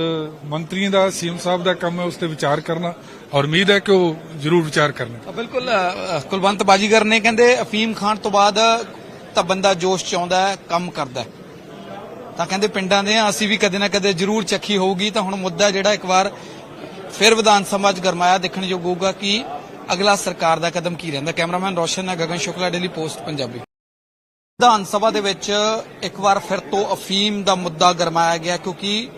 ਮੰਤਰੀਆਂ ਦਾ ਸੀਐਮ ਸਾਹਿਬ ਦਾ ਕੰਮ ਹੈ ਉਸ ਤੇ ਵਿਚਾਰ ਕਰਨਾ ਔਰ ਉਮੀਦ ਹੈ ਕਿ ਉਹ ਜ਼ਰੂਰ ਵਿਚਾਰ ਕਰਨਗੇ। ਬਿਲਕੁਲ ਕੁਲਵੰਤ ਬਾਜੀਗਰ ਨੇ ਕਹਿੰਦੇ ਅਫੀਮ ਖਾਣ ਤੋਂ ਬਾਅਦ ਤਾਂ ਬੰਦਾ ਜੋਸ਼ ਚ ਆਉਂਦਾ ਹੈ ਕੰਮ ਕਰਦਾ ਹੈ। ਤਾਂ ਕਹਿੰਦੇ ਪਿੰਡਾਂ ਦੇ ਆ, ਅਸੀਂ ਵੀ ਕਦੇ ਨਾ ਕਦੇ ਜ਼ਰੂਰ ਚੱਖੀ ਹੋਊਗੀ। ਤਾਂ ਹੁਣ ਮੁੱਦਾ ਜਿਹੜਾ ਇੱਕ ਵਾਰ ਫਿਰ ਵਿਧਾਨ ਸਭਾ 'ਚ ਗਰਮਾਇਆ ਦੇਖਣ ਯੋਗ ਹੋਊਗਾ ਕਿ ਅਗਲਾ ਸਰਕਾਰ ਦਾ ਕਦਮ ਕੀ ਰਹਿੰਦਾ। ਕੈਮਰਾਮੈਨ ਰੋਸ਼ਨ ਨਾਲ ਗਗਨ ਸ਼ੁਕਲਾ ਡੇਲੀ ਪੋਸਟ ਪੰਜਾਬੀ। ਵਿਧਾਨ ਸਭਾ ਦੇ ਵਿੱਚ ਇੱਕ ਵਾਰ ਫਿਰ ਤੋਂ ਅਫੀਮ ਦਾ ਮੁੱਦਾ ਗਰਮਾਇਆ ਗਿਆ ਕਿਉਂਕਿ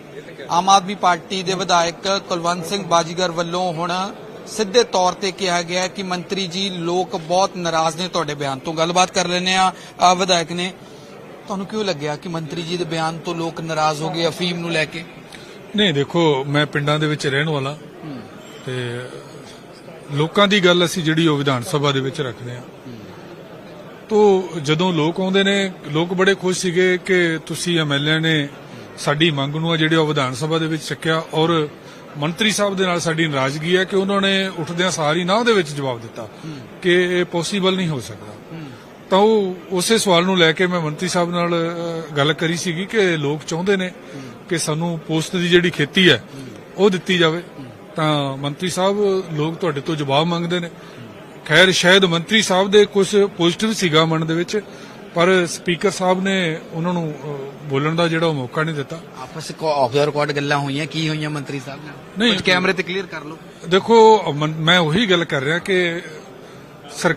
ਆਮ ਆਦਮੀ ਪਾਰਟੀ ਦੇ ਵਿਧਾਇਕ ਕੁਲਵੰਤ ਸਿੰਘ ਬਾਜੀਗਰ ਵੱਲੋਂ ਹੁਣ ਸਿੱਧੇ ਤੌਰ ਤੇ ਕਿਹਾ ਗਿਆ ਕਿ ਮੰਤਰੀ ਜੀ ਲੋਕ ਬਹੁਤ ਨਾਰਾਜ਼ ਨੇ ਤੁਹਾਡੇ ਬਿਆਨ ਤੋਂ। ਗੱਲਬਾਤ ਕਰ ਲੈਨੇ ਆ ਵਿਧਾਇਕ ਨੇ। ਤੁਹਾਨੂੰ ਕਿਉਂ ਲੱਗਿਆ ਕਿ ਮੰਤਰੀ ਜੀ ਦੇ ਬਿਆਨ ਤੋਂ ਲੋਕ ਨਾਰਾਜ਼ ਹੋ ਗਏ ਅਫੀਮ ਨੂੰ ਲੈ ਕੇ? ਨਹੀਂ ਦੇਖੋ ਮੈਂ ਪਿੰਡਾਂ ਦੇ ਵਿੱਚ ਰਹਿਣ ਵਾਲਾ। ਤੇ ਲੋਕਾਂ ਦੀ ਗੱਲ ਅਸੀਂ ਜਿਹੜੀ ਉਹ ਵਿਧਾਨ ਸਭਾ ਦੇ ਵਿੱਚ ਰੱਖਦੇ ਆ ਤੋਂ ਜਦੋਂ ਲੋਕ ਆਉਂਦੇ ਨੇ ਲੋਕ ਬੜੇ ਖੁਸ਼ ਸੀਗੇ ਕਿ ਤੁਸੀਂ ਐਮਐਲਏ ਨੇ ਸਾਡੀ ਮੰਗ ਨੂੰ ਆ ਜਿਹੜੇ ਉਹ ਵਿਧਾਨ ਸਭਾ ਦੇ ਵਿੱਚ ਚੱਕਿਆ ਔਰ ਮੰਤਰੀ ਸਾਹਿਬ ਦੇ ਨਾਲ ਸਾਡੀ ਨਾਰਾਜ਼ਗੀ ਹੈ ਕਿ ਉਹਨਾਂ ਨੇ ਉੱਠਦਿਆਂ ਸਾਰੀ ਨਾ ਦੇ ਵਿੱਚ ਜਵਾਬ ਦਿੱਤਾ ਕਿ ਇਹ ਪੋਸੀਬਲ ਨਹੀਂ ਹੋ ਸਕਦਾ। ਤਾਂ ਉਹ ਉਸੇ ਸਵਾਲ ਨੂੰ ਲੈ ਕੇ ਮੈਂ ਮੰਤਰੀ ਸਾਹਿਬ ਨਾਲ ਗੱਲ ਕਰੀ ਸੀਗੀ ਕਿ ਲੋਕ ਚਾਹੁੰਦੇ ਨੇ ਕਿ ਸਾਨੂੰ ਪੋਸਟ ਦੀ ਜਿਹੜੀ ਖੇਤੀ ਹੈ ਉਹ ਦਿੱਤੀ ਜਾਵੇ। ਤਾਂ ਮੰਤਰੀ ਸਾਹਿਬ ਲੋਕ ਤੁਹਾਡੇ ਤੋਂ ਜਵਾਬ ਮੰਗਦੇ ਨੇ। ਖੈਰ ਸ਼ਾਇਦ ਮੰਤਰੀ ਸਾਹਿਬ ਦੇ ਕੁਝ ਪੋਜ਼ਿਟਿਵ ਸੀਗਾ ਮਨ ਦੇ ਵਿੱਚ ਪਰ ਸਪੀਕਰ ਸਾਹਿਬ ਨੇ ਉਹਨਾਂ ਨੂੰ ਬੋਲਣ ਦਾ ਜਿਹੜਾ ਉਹ ਮੌਕਾ ਨਹੀਂ ਦਿੱਤਾ। ਆਪਸ ਵਿੱਚ ਆਫ ਦਾ ਰਿਕਾਰਡ ਗੱਲਾਂ ਹੋਈਆਂ ਕੀ ਹੋਈਆਂ ਮੰਤਰੀ ਸਾਹਿਬ ਨਾਲ। ਕੁਝ ਕੈਮਰੇ ਤੇ ਕਲੀਅਰ ਕਰ ਲਓ। ਦੇਖੋ ਮੈਂ ਉਹੀ ਗੱਲ ਕਰ ਰਿਹਾ ਕਿ ਸਰ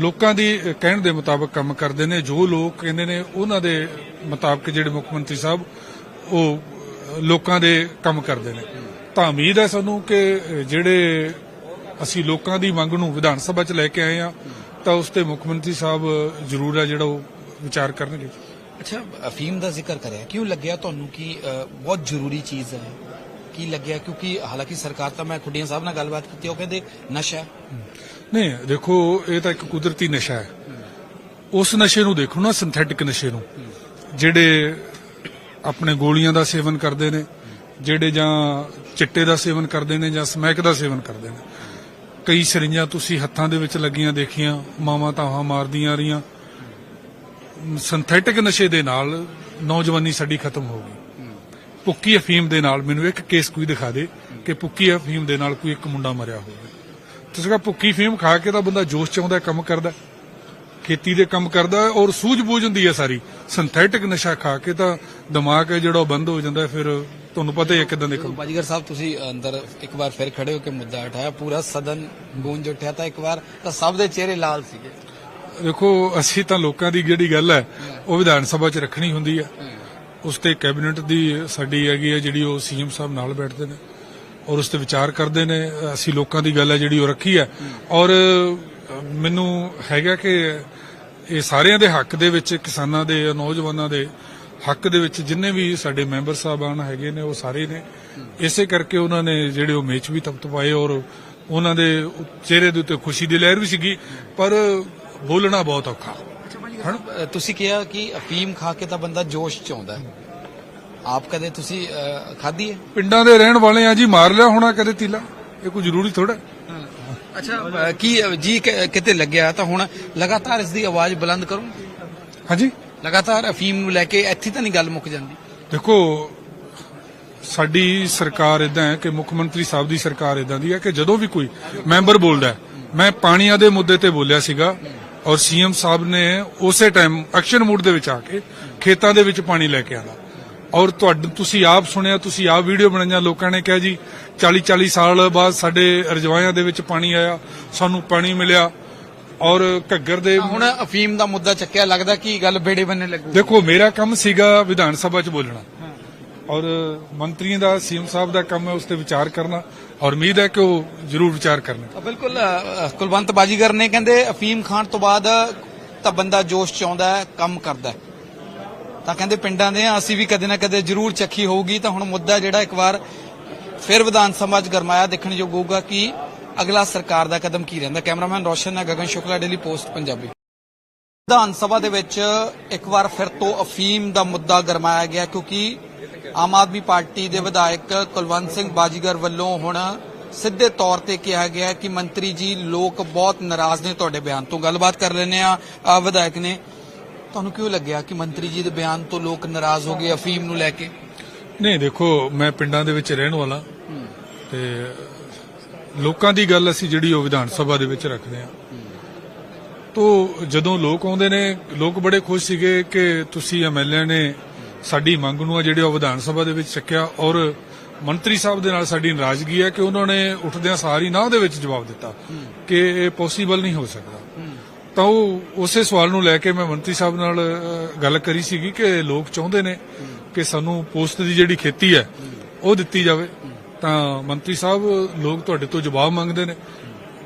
ਲੋਕਾਂ ਦੀ ਕਹਿਣ ਦੇ ਮੁਤਾਬਕ ਕੰਮ ਕਰਦੇ ਨੇ, ਜੋ ਲੋਕ ਕਹਿੰਦੇ ਨੇ, ਉਹਨਾਂ ਦੇ ਮੁਤਾਬਕ ਜਿਹੜੇ ਮੁੱਖ ਮੰਤਰੀ ਸਾਹਿਬ, ਉਹ ਲੋਕਾਂ ਦੇ ਕੰਮ ਕਰਦੇ ਨੇ। ਤਾਂ ਉਮੀਦ ਹੈ ਸਾਨੂੰ ਕਿ ਜਿਹੜੇ ਅਸੀਂ ਲੋਕਾਂ ਦੀ ਮੰਗ ਨੂੰ ਵਿਧਾਨ ਸਭਾ 'ਚ ਲੈ ਕੇ ਆਏ ਆ ਤਾਂ ਉਸ ਤੇ ਮੁੱਖ ਮੰਤਰੀ ਸਾਹਿਬ ਜ਼ਰੂਰ ਹੈ ਜਿਹੜਾ ਉਹ ਵਿਚਾਰ ਕਰਨਗੇ। ਅੱਛਾ, ਅਫੀਮ ਦਾ ਜ਼ਿਕਰ ਕਰਿਆ ਕਿਉਂ ਲੱਗਿਆ ਤੁਹਾਨੂੰ ਕਿ ਬਹੁਤ ਜ਼ਰੂਰੀ ਚੀਜ਼ ਹੈ? ਕੀ ਲੱਗਿਆ? ਕਿਉਂਕਿ ਹਾਲਾਂਕਿ ਸਰਕਾਰ ਤਾਂ ਮੈਂ ਖੁੱਡੀਆਂ ਸਾਹਿਬ ਨਾਲ ਗੱਲਬਾਤ ਕੀਤੀ, ਉਹ ਕਹਿੰਦੇ ਨਸ਼ਾ ਨਹੀਂ, ਦੇਖੋ, ਇਹ ਤਾਂ ਇੱਕ ਕੁਦਰਤੀ ਨਸ਼ਾ ਹੈ। ਉਸ ਨਸ਼ੇ ਨੂੰ ਦੇਖੋ ਨਾ ਸਿੰਥੈਟਿਕ ਨਸ਼ੇ ਨੂੰ। ਜਿਹੜੇ ਆਪਣੇ ਗੋਲੀਆਂ ਦਾ ਸੇਵਨ ਕਰਦੇ ਨੇ, ਜਿਹੜੇ ਜਾਂ ਚਿੱਟੇ ਦਾ ਸੇਵਨ ਕਰਦੇ ਨੇ ਜਾਂ ਸਮੈਕ ਦਾ ਸੇਵਨ ਕਰਦੇ ਨੇ। ਕਈ ਸਰਿੰਜਾਂ ਤੁਸੀਂ ਹੱਥਾਂ ਦੇ ਵਿੱਚ ਲੱਗੀਆਂ, ਦੇਖੀਆਂ, ਮਾਵਾਂ ਤਾਹਾਂ ਮਾਰਦੀਆਂ ਰਹੀਆਂ। ਸਿੰਥੈਟਿਕ ਨਸ਼ੇ ਦੇ ਨਾਲ ਨੌਜਵਾਨੀ ਸਾਡੀ ਖਤਮ ਹੋ ਗਈ। ਪੁੱਕੀ ਅਫੀਮ ਦੇ ਨਾਲ ਮੈਨੂੰ ਇੱਕ ਕੇਸ ਕੋਈ ਦਿਖਾ ਦੇ ਕਿ ਪੁੱਕੀ ਅਫੀਮ ਦੇ ਨਾਲ ਕੋਈ ਇੱਕ ਮੁੰਡਾ ਮਰਿਆ ਹੋਵੇ। ਤੁਸੀਂ ਕਹਾ ਪੁੱਕੀ ਅਫੀਮ ਖਾ ਕੇ ਤਾਂ ਬੰਦਾ ਜੋਸ਼ ਚ ਆਉਂਦਾ ਕੰਮ ਕਰਦਾ। ਖੇਤੀ ਦੇ ਕੰਮ ਕਰਦਾ ਔਰ ਸੂਝ-ਬੂਝ ਹੁੰਦੀ ਹੈ ਸਾਰੀ। ਸਿੰਥੈਟਿਕ ਨਸ਼ਾ ਖਾ ਕੇ ਤਾਂ ਦਿਮਾਗ ਹੈ ਜਿਹੜਾ ਬੰਦ ਹੋ ਜਾਂਦਾ ਫਿਰ ਤੁਹਾਨੂੰ ਪਤਾ ਹੀ ਹੈ ਕਿਦਾਂ ਦੇ ਕੰਮ। ਬਾਜੀਗਰ ਸਾਹਿਬ ਤੁਸੀਂ ਅੰਦਰ ਇੱਕ ਵਾਰ ਫਿਰ ਖੜੇ ਹੋ ਕੇ ਮੁੱਦਾ ਉਠਾਇਆ ਪੂਰਾ ਸਦਨ ਗੂੰਜ ਉੱਠਿਆ ਤਾਂ ਇੱਕ ਵਾਰ ਤਾਂ ਸਭ ਦੇ ਚਿਹਰੇ ਲਾਲ ਸੀਗੇ। ਦੇਖੋ ਅਸੀਂ ਤਾਂ ਲੋਕਾਂ ਦੀ ਜਿਹੜੀ ਗੱਲ ਹੈ ਉਹ ਵਿਧਾਨ ਸਭਾ 'ਚ ਰੱਖਣੀ ਹੁੰਦੀ ਹੈ। ਉਸ ਤੇ ਕੈਬਨਿਟ ਦੀ ਸਾਡੀ ਹੈਗੀ ਹੈ ਜਿਹੜੀ ਉਹ ਸੀਐਮ ਸਾਹਿਬ ਨਾਲ ਬੈਠਦੇ ਨੇ। ਔਰ ਉਸ ਤੇ ਵਿਚਾਰ ਕਰਦੇ ਨੇ ਅਸੀਂ ਲੋਕਾਂ ਦੀ ਗੱਲ ਹੈ ਜਿਹੜੀ ਉਹ ਰੱਖੀ ਹੈ। ਔਰ ਮੈਨੂੰ ਹੈਗਾ ਕਿ ਇਹ ਸਾਰਿਆਂ ਦੇ ਹੱਕ ਦੇ ਵਿੱਚ ਕਿਸਾਨਾਂ ਦੇ ਨੌਜਵਾਨਾਂ ਦੇ ਹੱਕ ਦੇ ਵਿੱਚ ਜਿੰਨੇ ਵੀ ਸਾਡੇ ਮੈਂਬਰ ਸਾਹਿਬਾਨ ਹੈਗੇ ਨੇ ਉਹ ਸਾਰੇ ਨੇ। ਇਸੇ ਕਰਕੇ ਉਹਨਾਂ ਨੇ ਜਿਹੜੇ ਉਹ ਮੇਚ ਵੀ ਤਪਤਪਾਏ ਔਰ ਉਹਨਾਂ ਦੇ ਚਿਹਰੇ ਦੇ ਉੱਤੇ ਖੁਸ਼ੀ ਦੀ ਲਹਿਰ ਵੀ ਸੀਗੀ। ਪਰ ਬੋਲਣਾ ਬਹੁਤ ਔਖਾ। ਅ, ਤੁਸੀਂ ਕਿਹਾ ਕਿ ਅਫੀਮ ਖਾ ਕੇ ਤਾਂ ਬੰਦਾ ਜੋਸ਼ ਚ ਆਉਂਦਾ ਹੈ। ਆਪ ਕਦੇ ਤੁਸੀਂ ਖਾਧੀ ਹੈ? ਪਿੰਡਾਂ ਦੇ ਰਹਿਣ ਵਾਲੇ ਆ ਜੀ ਮਾਰ ਲਿਆ ਹੋਣਾ ਕਦੇ ਤੀਲਾ। ਇਹ ਕੋਈ ਜ਼ਰੂਰੀ ਥੋੜਾ ਅੱਛਾ ਕੀ ਜੀ ਕਿਤੇ ਲੱਗਿਆ ਤਾਂ ਹੁਣ ਲਗਾਤਾਰ ਇਸ ਦੀ ਆਵਾਜ਼ ਬੁਲੰਦ ਕਰੋ। ਹਾਂਜੀ? ਲਗਾਤਾਰ ਅਫੀਮ ਨੂੰ ਲੈ ਕੇ ਇੱਥੇ ਤਾਂ ਨਹੀਂ ਗੱਲ ਮੁੱਕ ਜਾਂਦੀ। ਦੇਖੋ ਸਾਡੀ ਸਰਕਾਰ ਇਦਾਂ ਹੈ ਕਿ ਮੁੱਖ ਮੰਤਰੀ ਸਾਹਿਬ ਦੀ ਸਰਕਾਰ ਇਦਾਂ ਦੀ ਹੈ ਕਿ ਜਦੋਂ ਵੀ ਕੋਈ ਮੈਂਬਰ ਬੋਲਦਾ ਮੈਂ ਪਾਣੀਆਂ ਦੇ ਮੁੱਦੇ ਤੇ ਬੋਲਿਆ ਸੀਗਾ ਔਰ ਸੀਐਮ ਸਾਹਿਬ ਨੇ ਉਸੇ ਟਾਈਮ ਐਕਸ਼ਨ ਮੂਡ ਦੇ ਵਿੱਚ ਆ ਕੇ ਖੇਤਾਂ ਦੇ ਵਿੱਚ ਪਾਣੀ ਲੈ ਕੇ ਆਣਾ ਔਰ ਤੁਹਾਡੇ ਤੁਸੀਂ ਆਪ ਸੁਣਿਆ ਤੁਸੀਂ ਆਪ ਵੀਡੀਓ ਬਣਾਈਆਂ ਲੋਕਾਂ ਨੇ ਕਿਹਾ ਜੀ 40 40 ਸਾਲ ਬਾਅਦ ਸਾਡੇ ਰਜਵਾਇਆਂ ਦੇ ਵਿੱਚ ਪਾਣੀ ਆਇਆ ਸਾਨੂੰ ਪਾਣੀ ਮਿਲਿਆ ਔਰ ਘੱਗਰ ਦੇ ਹੁਣ ਅਫੀਮ ਦਾ ਮੁੱਦਾ ਚੱਕਿਆ ਲੱਗਦਾ ਕਿ ਗੱਲ ਬੇੜੇ ਬੰਨੇ ਲੱਗੂ। ਦੇਖੋ ਮੇਰਾ ਕੰਮ ਸੀਗਾ ਵਿਧਾਨ ਸਭਾ 'ਚ ਬੋਲਣਾ। ਔਰ ਮੰਤਰੀਆਂ ਦਾ ਸੀਐਮ ਸਾਹਿਬ ਦਾ ਕੰਮ ਹੈ ਉਸ ਤੇ ਵਿਚਾਰ ਕਰਨਾ ਔਰ ਉਮੀਦ ਹੈ ਕਿ ਉਹ ਜ਼ਰੂਰ ਵਿਚਾਰ ਕਰਨਗੇ। ਬਿਲਕੁਲ ਕੁਲਵੰਤ ਬਾਜੀਗਰ ਨੇ ਕਹਿੰਦੇ ਅਫੀਮ ਖਾਣ ਤੋਂ ਬਾਅਦ ਤਾਂ ਬੰਦਾ ਜੋਸ਼ ਚ ਆਉਂਦਾ ਹੈ ਕੰਮ ਕਰਦਾ ਹੈ। ਤਾਂ ਕਹਿੰਦੇ ਪਿੰਡਾਂ ਦੇ ਆ, ਅਸੀਂ ਵੀ ਕਦੇ ਨਾ ਕਦੇ ਜ਼ਰੂਰ ਚੱਖੀ ਹੋਊਗੀ। ਤਾਂ ਹੁਣ ਮੁੱਦਾ ਜਿਹੜਾ ਇੱਕ ਵਾਰ ਫਿਰ ਵਿਧਾਨ ਸਭਾ 'ਚ ਗਰਮਾਇਆ ਦੇਖਣ ਯੋਗ ਹੋਊਗਾ ਕਿ ਅਗਲਾ ਸਰਕਾਰ ਦਾ ਕਦਮ ਕੀ ਰਹਿੰਦਾ। ਕੈਮਰਾਮੈਨ ਰੋਸ਼ਨ ਨਾਲ ਗਗਨ ਸ਼ੁਕਲਾ ਡੇਲੀ ਪੋਸਟ ਪੰਜਾਬੀ। ਵਿਧਾਨ ਸਭਾ ਦੇ ਵਿੱਚ ਇੱਕ ਵਾਰ ਫਿਰ ਤੋਂ ਅਫੀਮ ਦਾ ਮੁੱਦਾ ਗਰਮਾਇਆ ਗਿਆ ਕਿਉਂਕਿ ਆਮ ਆਦਮੀ ਪਾਰਟੀ ਦੇ ਵਿਧਾਇਕ ਕੁਲਵੰਤ ਸਿੰਘ ਬਾਜੀਗਰ ਵੱਲੋਂ ਹੁਣ ਸਿੱਧੇ ਤੌਰ ਤੇ ਕਿਹਾ ਗਿਆ ਕਿ ਮੰਤਰੀ ਜੀ ਲੋਕ ਬਹੁਤ ਨਾਰਾਜ਼ ਨੇ ਤੁਹਾਡੇ ਬਿਆਨ ਤੋਂ। ਗੱਲਬਾਤ ਕਰ ਲੈਨੇ ਆ ਵਿਧਾਇਕ ਨੇ। ਤੁਹਾਨੂੰ ਕਿਉਂ ਲੱਗਿਆ ਕਿ ਮੰਤਰੀ ਜੀ ਦੇ ਬਿਆਨ ਤੋਂ ਲੋਕ ਨਾਰਾਜ਼ ਹੋ ਗਏ ਅਫੀਮ ਨੂੰ ਲੈ ਕੇ? ਨਹੀਂ, ਦੇਖੋ, ਮੈਂ ਪਿੰਡਾਂ ਦੇ ਵਿੱਚ ਰਹਿਣ ਵਾਲਾ। ਤੇ ਲੋਕਾਂ ਦੀ ਗੱਲ ਅਸੀਂ ਜਿਹੜੀ ਉਹ ਵਿਧਾਨ ਸਭਾ ਦੇ ਵਿੱਚ ਰੱਖਦੇ ਆ ਤੋ ਜਦੋਂ ਲੋਕ ਆਉਂਦੇ ਨੇ, ਲੋਕ ਬੜੇ ਖੁਸ਼ ਸੀਗੇ ਕਿ ਤੁਸੀਂ ਐਮਐਲਏ ਨੇ ਸਾਡੀ ਮੰਗ ਨੂੰ ਆ ਜਿਹੜੇ ਉਹ ਵਿਧਾਨ ਸਭਾ ਦੇ ਵਿੱਚ ਚੱਕਿਆ ਔਰ ਮੰਤਰੀ ਸਾਹਿਬ ਦੇ ਨਾਲ ਸਾਡੀ ਨਾਰਾਜ਼ਗੀ ਹੈ ਕਿ ਉਹਨਾਂ ਨੇ ਉੱਠਦਿਆਂ ਸਾਰੀ ਨਾ ਦੇ ਵਿੱਚ ਜਵਾਬ ਦਿੱਤਾ ਕਿ ਇਹ ਪੋਸੀਬਲ ਨਹੀਂ ਹੋ ਸਕਦਾ। ਤਾਂ ਉਹ ਉਸੇ ਸਵਾਲ ਨੂੰ ਲੈ ਕੇ ਮੈਂ ਮੰਤਰੀ ਸਾਹਿਬ ਨਾਲ ਗੱਲ ਕਰੀ ਸੀਗੀ ਕਿ ਲੋਕ ਚਾਹੁੰਦੇ ਨੇ ਕਿ ਸਾਨੂੰ ਪੋਸਟ ਦੀ ਜਿਹੜੀ ਖੇਤੀ ਹੈ ਉਹ ਦਿੱਤੀ ਜਾਵੇ। ਤਾਂ ਮੰਤਰੀ ਸਾਹਿਬ ਲੋਕ ਤੁਹਾਡੇ ਤੋਂ ਜਵਾਬ ਮੰਗਦੇ ਨੇ।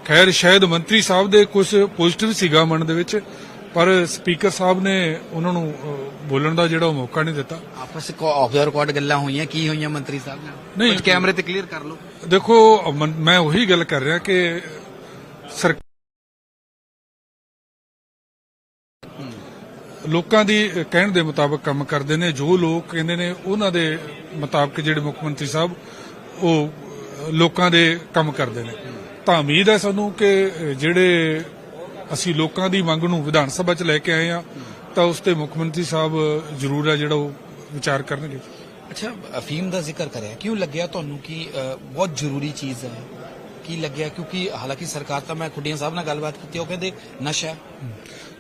ਖੈਰ ਸ਼ਾਇਦ ਮੰਤਰੀ ਸਾਹਿਬ ਦੇ ਕੁਝ ਪੋਜ਼ਿਟਿਵ ਸੀਗਾ ਮਨ ਦੇ ਵਿੱਚ ਪਰ ਸਪੀਕਰ ਸਾਹਿਬ ਨੇ ਉਹਨਾਂ ਨੂੰ ਬੋਲਣ ਦਾ ਜਿਹੜਾ ਉਹ ਮੌਕਾ ਨਹੀਂ ਦਿੱਤਾ। ਆਪਸ ਵਿੱਚ ਆਫ ਦਾ ਰਿਕਾਰਡ ਗੱਲਾਂ ਹੋਈਆਂ ਕੀ ਹੋਈਆਂ ਮੰਤਰੀ ਸਾਹਿਬ ਨਾਲ? ਨਹੀਂ। ਕੈਮਰੇ ਤੇ ਕਲੀਅਰ ਕਰ ਲਓ। ਦੇਖੋ ਮੈਂ ਉਹੀ ਗੱਲ ਕਰ ਰਿਹਾ ਕਿ ਸਰ ਲੋਕਾਂ ਦੀ ਕਹਿਣ ਦੇ ਮੁਤਾਬਕ ਕੰਮ ਕਰਦੇ ਨੇ, ਜੋ ਲੋਕ ਕਹਿੰਦੇ ਨੇ, ਉਹਨਾਂ ਦੇ ਮੁਤਾਬਕ ਜਿਹੜੇ ਮੁੱਖ ਮੰਤਰੀ ਸਾਹਿਬ, ਉਹ ਲੋਕਾਂ ਦੇ ਕੰਮ ਕਰਦੇ ਨੇ। ਤਾਂ ਉਮੀਦ ਹੈ ਸਾਨੂੰ ਕਿ ਜਿਹੜੇ ਅਸੀਂ ਲੋਕਾਂ ਦੀ ਮੰਗ ਨੂੰ ਵਿਧਾਨ ਸਭਾ 'ਚ ਲੈ ਕੇ ਆਏ ਆ ਤਾਂ ਉਸ ਤੇ ਮੁੱਖ ਮੰਤਰੀ ਸਾਹਿਬ ਜ਼ਰੂਰ ਹੈ ਜਿਹੜਾ ਉਹ ਵਿਚਾਰ ਕਰਨਗੇ। ਅੱਛਾ, ਅਫੀਮ ਦਾ ਜ਼ਿਕਰ ਕਰਿਆ। ਕਿਉਂ ਲੱਗਿਆ ਤੁਹਾਨੂੰ ਕਿ ਬਹੁਤ ਜ਼ਰੂਰੀ ਚੀਜ਼ ਹੈ? ਕੀ ਲੱਗਿਆ? ਕਿਉਂਕਿ ਹਾਲਾਂਕਿ ਸਰਕਾਰ ਤਾਂ ਮੈਂ ਖੁੱਡੀਆਂ ਸਾਹਿਬ ਨਾਲ ਗੱਲਬਾਤ ਕੀਤੀ, ਉਹ ਕਹਿੰਦੇ ਨਸ਼ਾ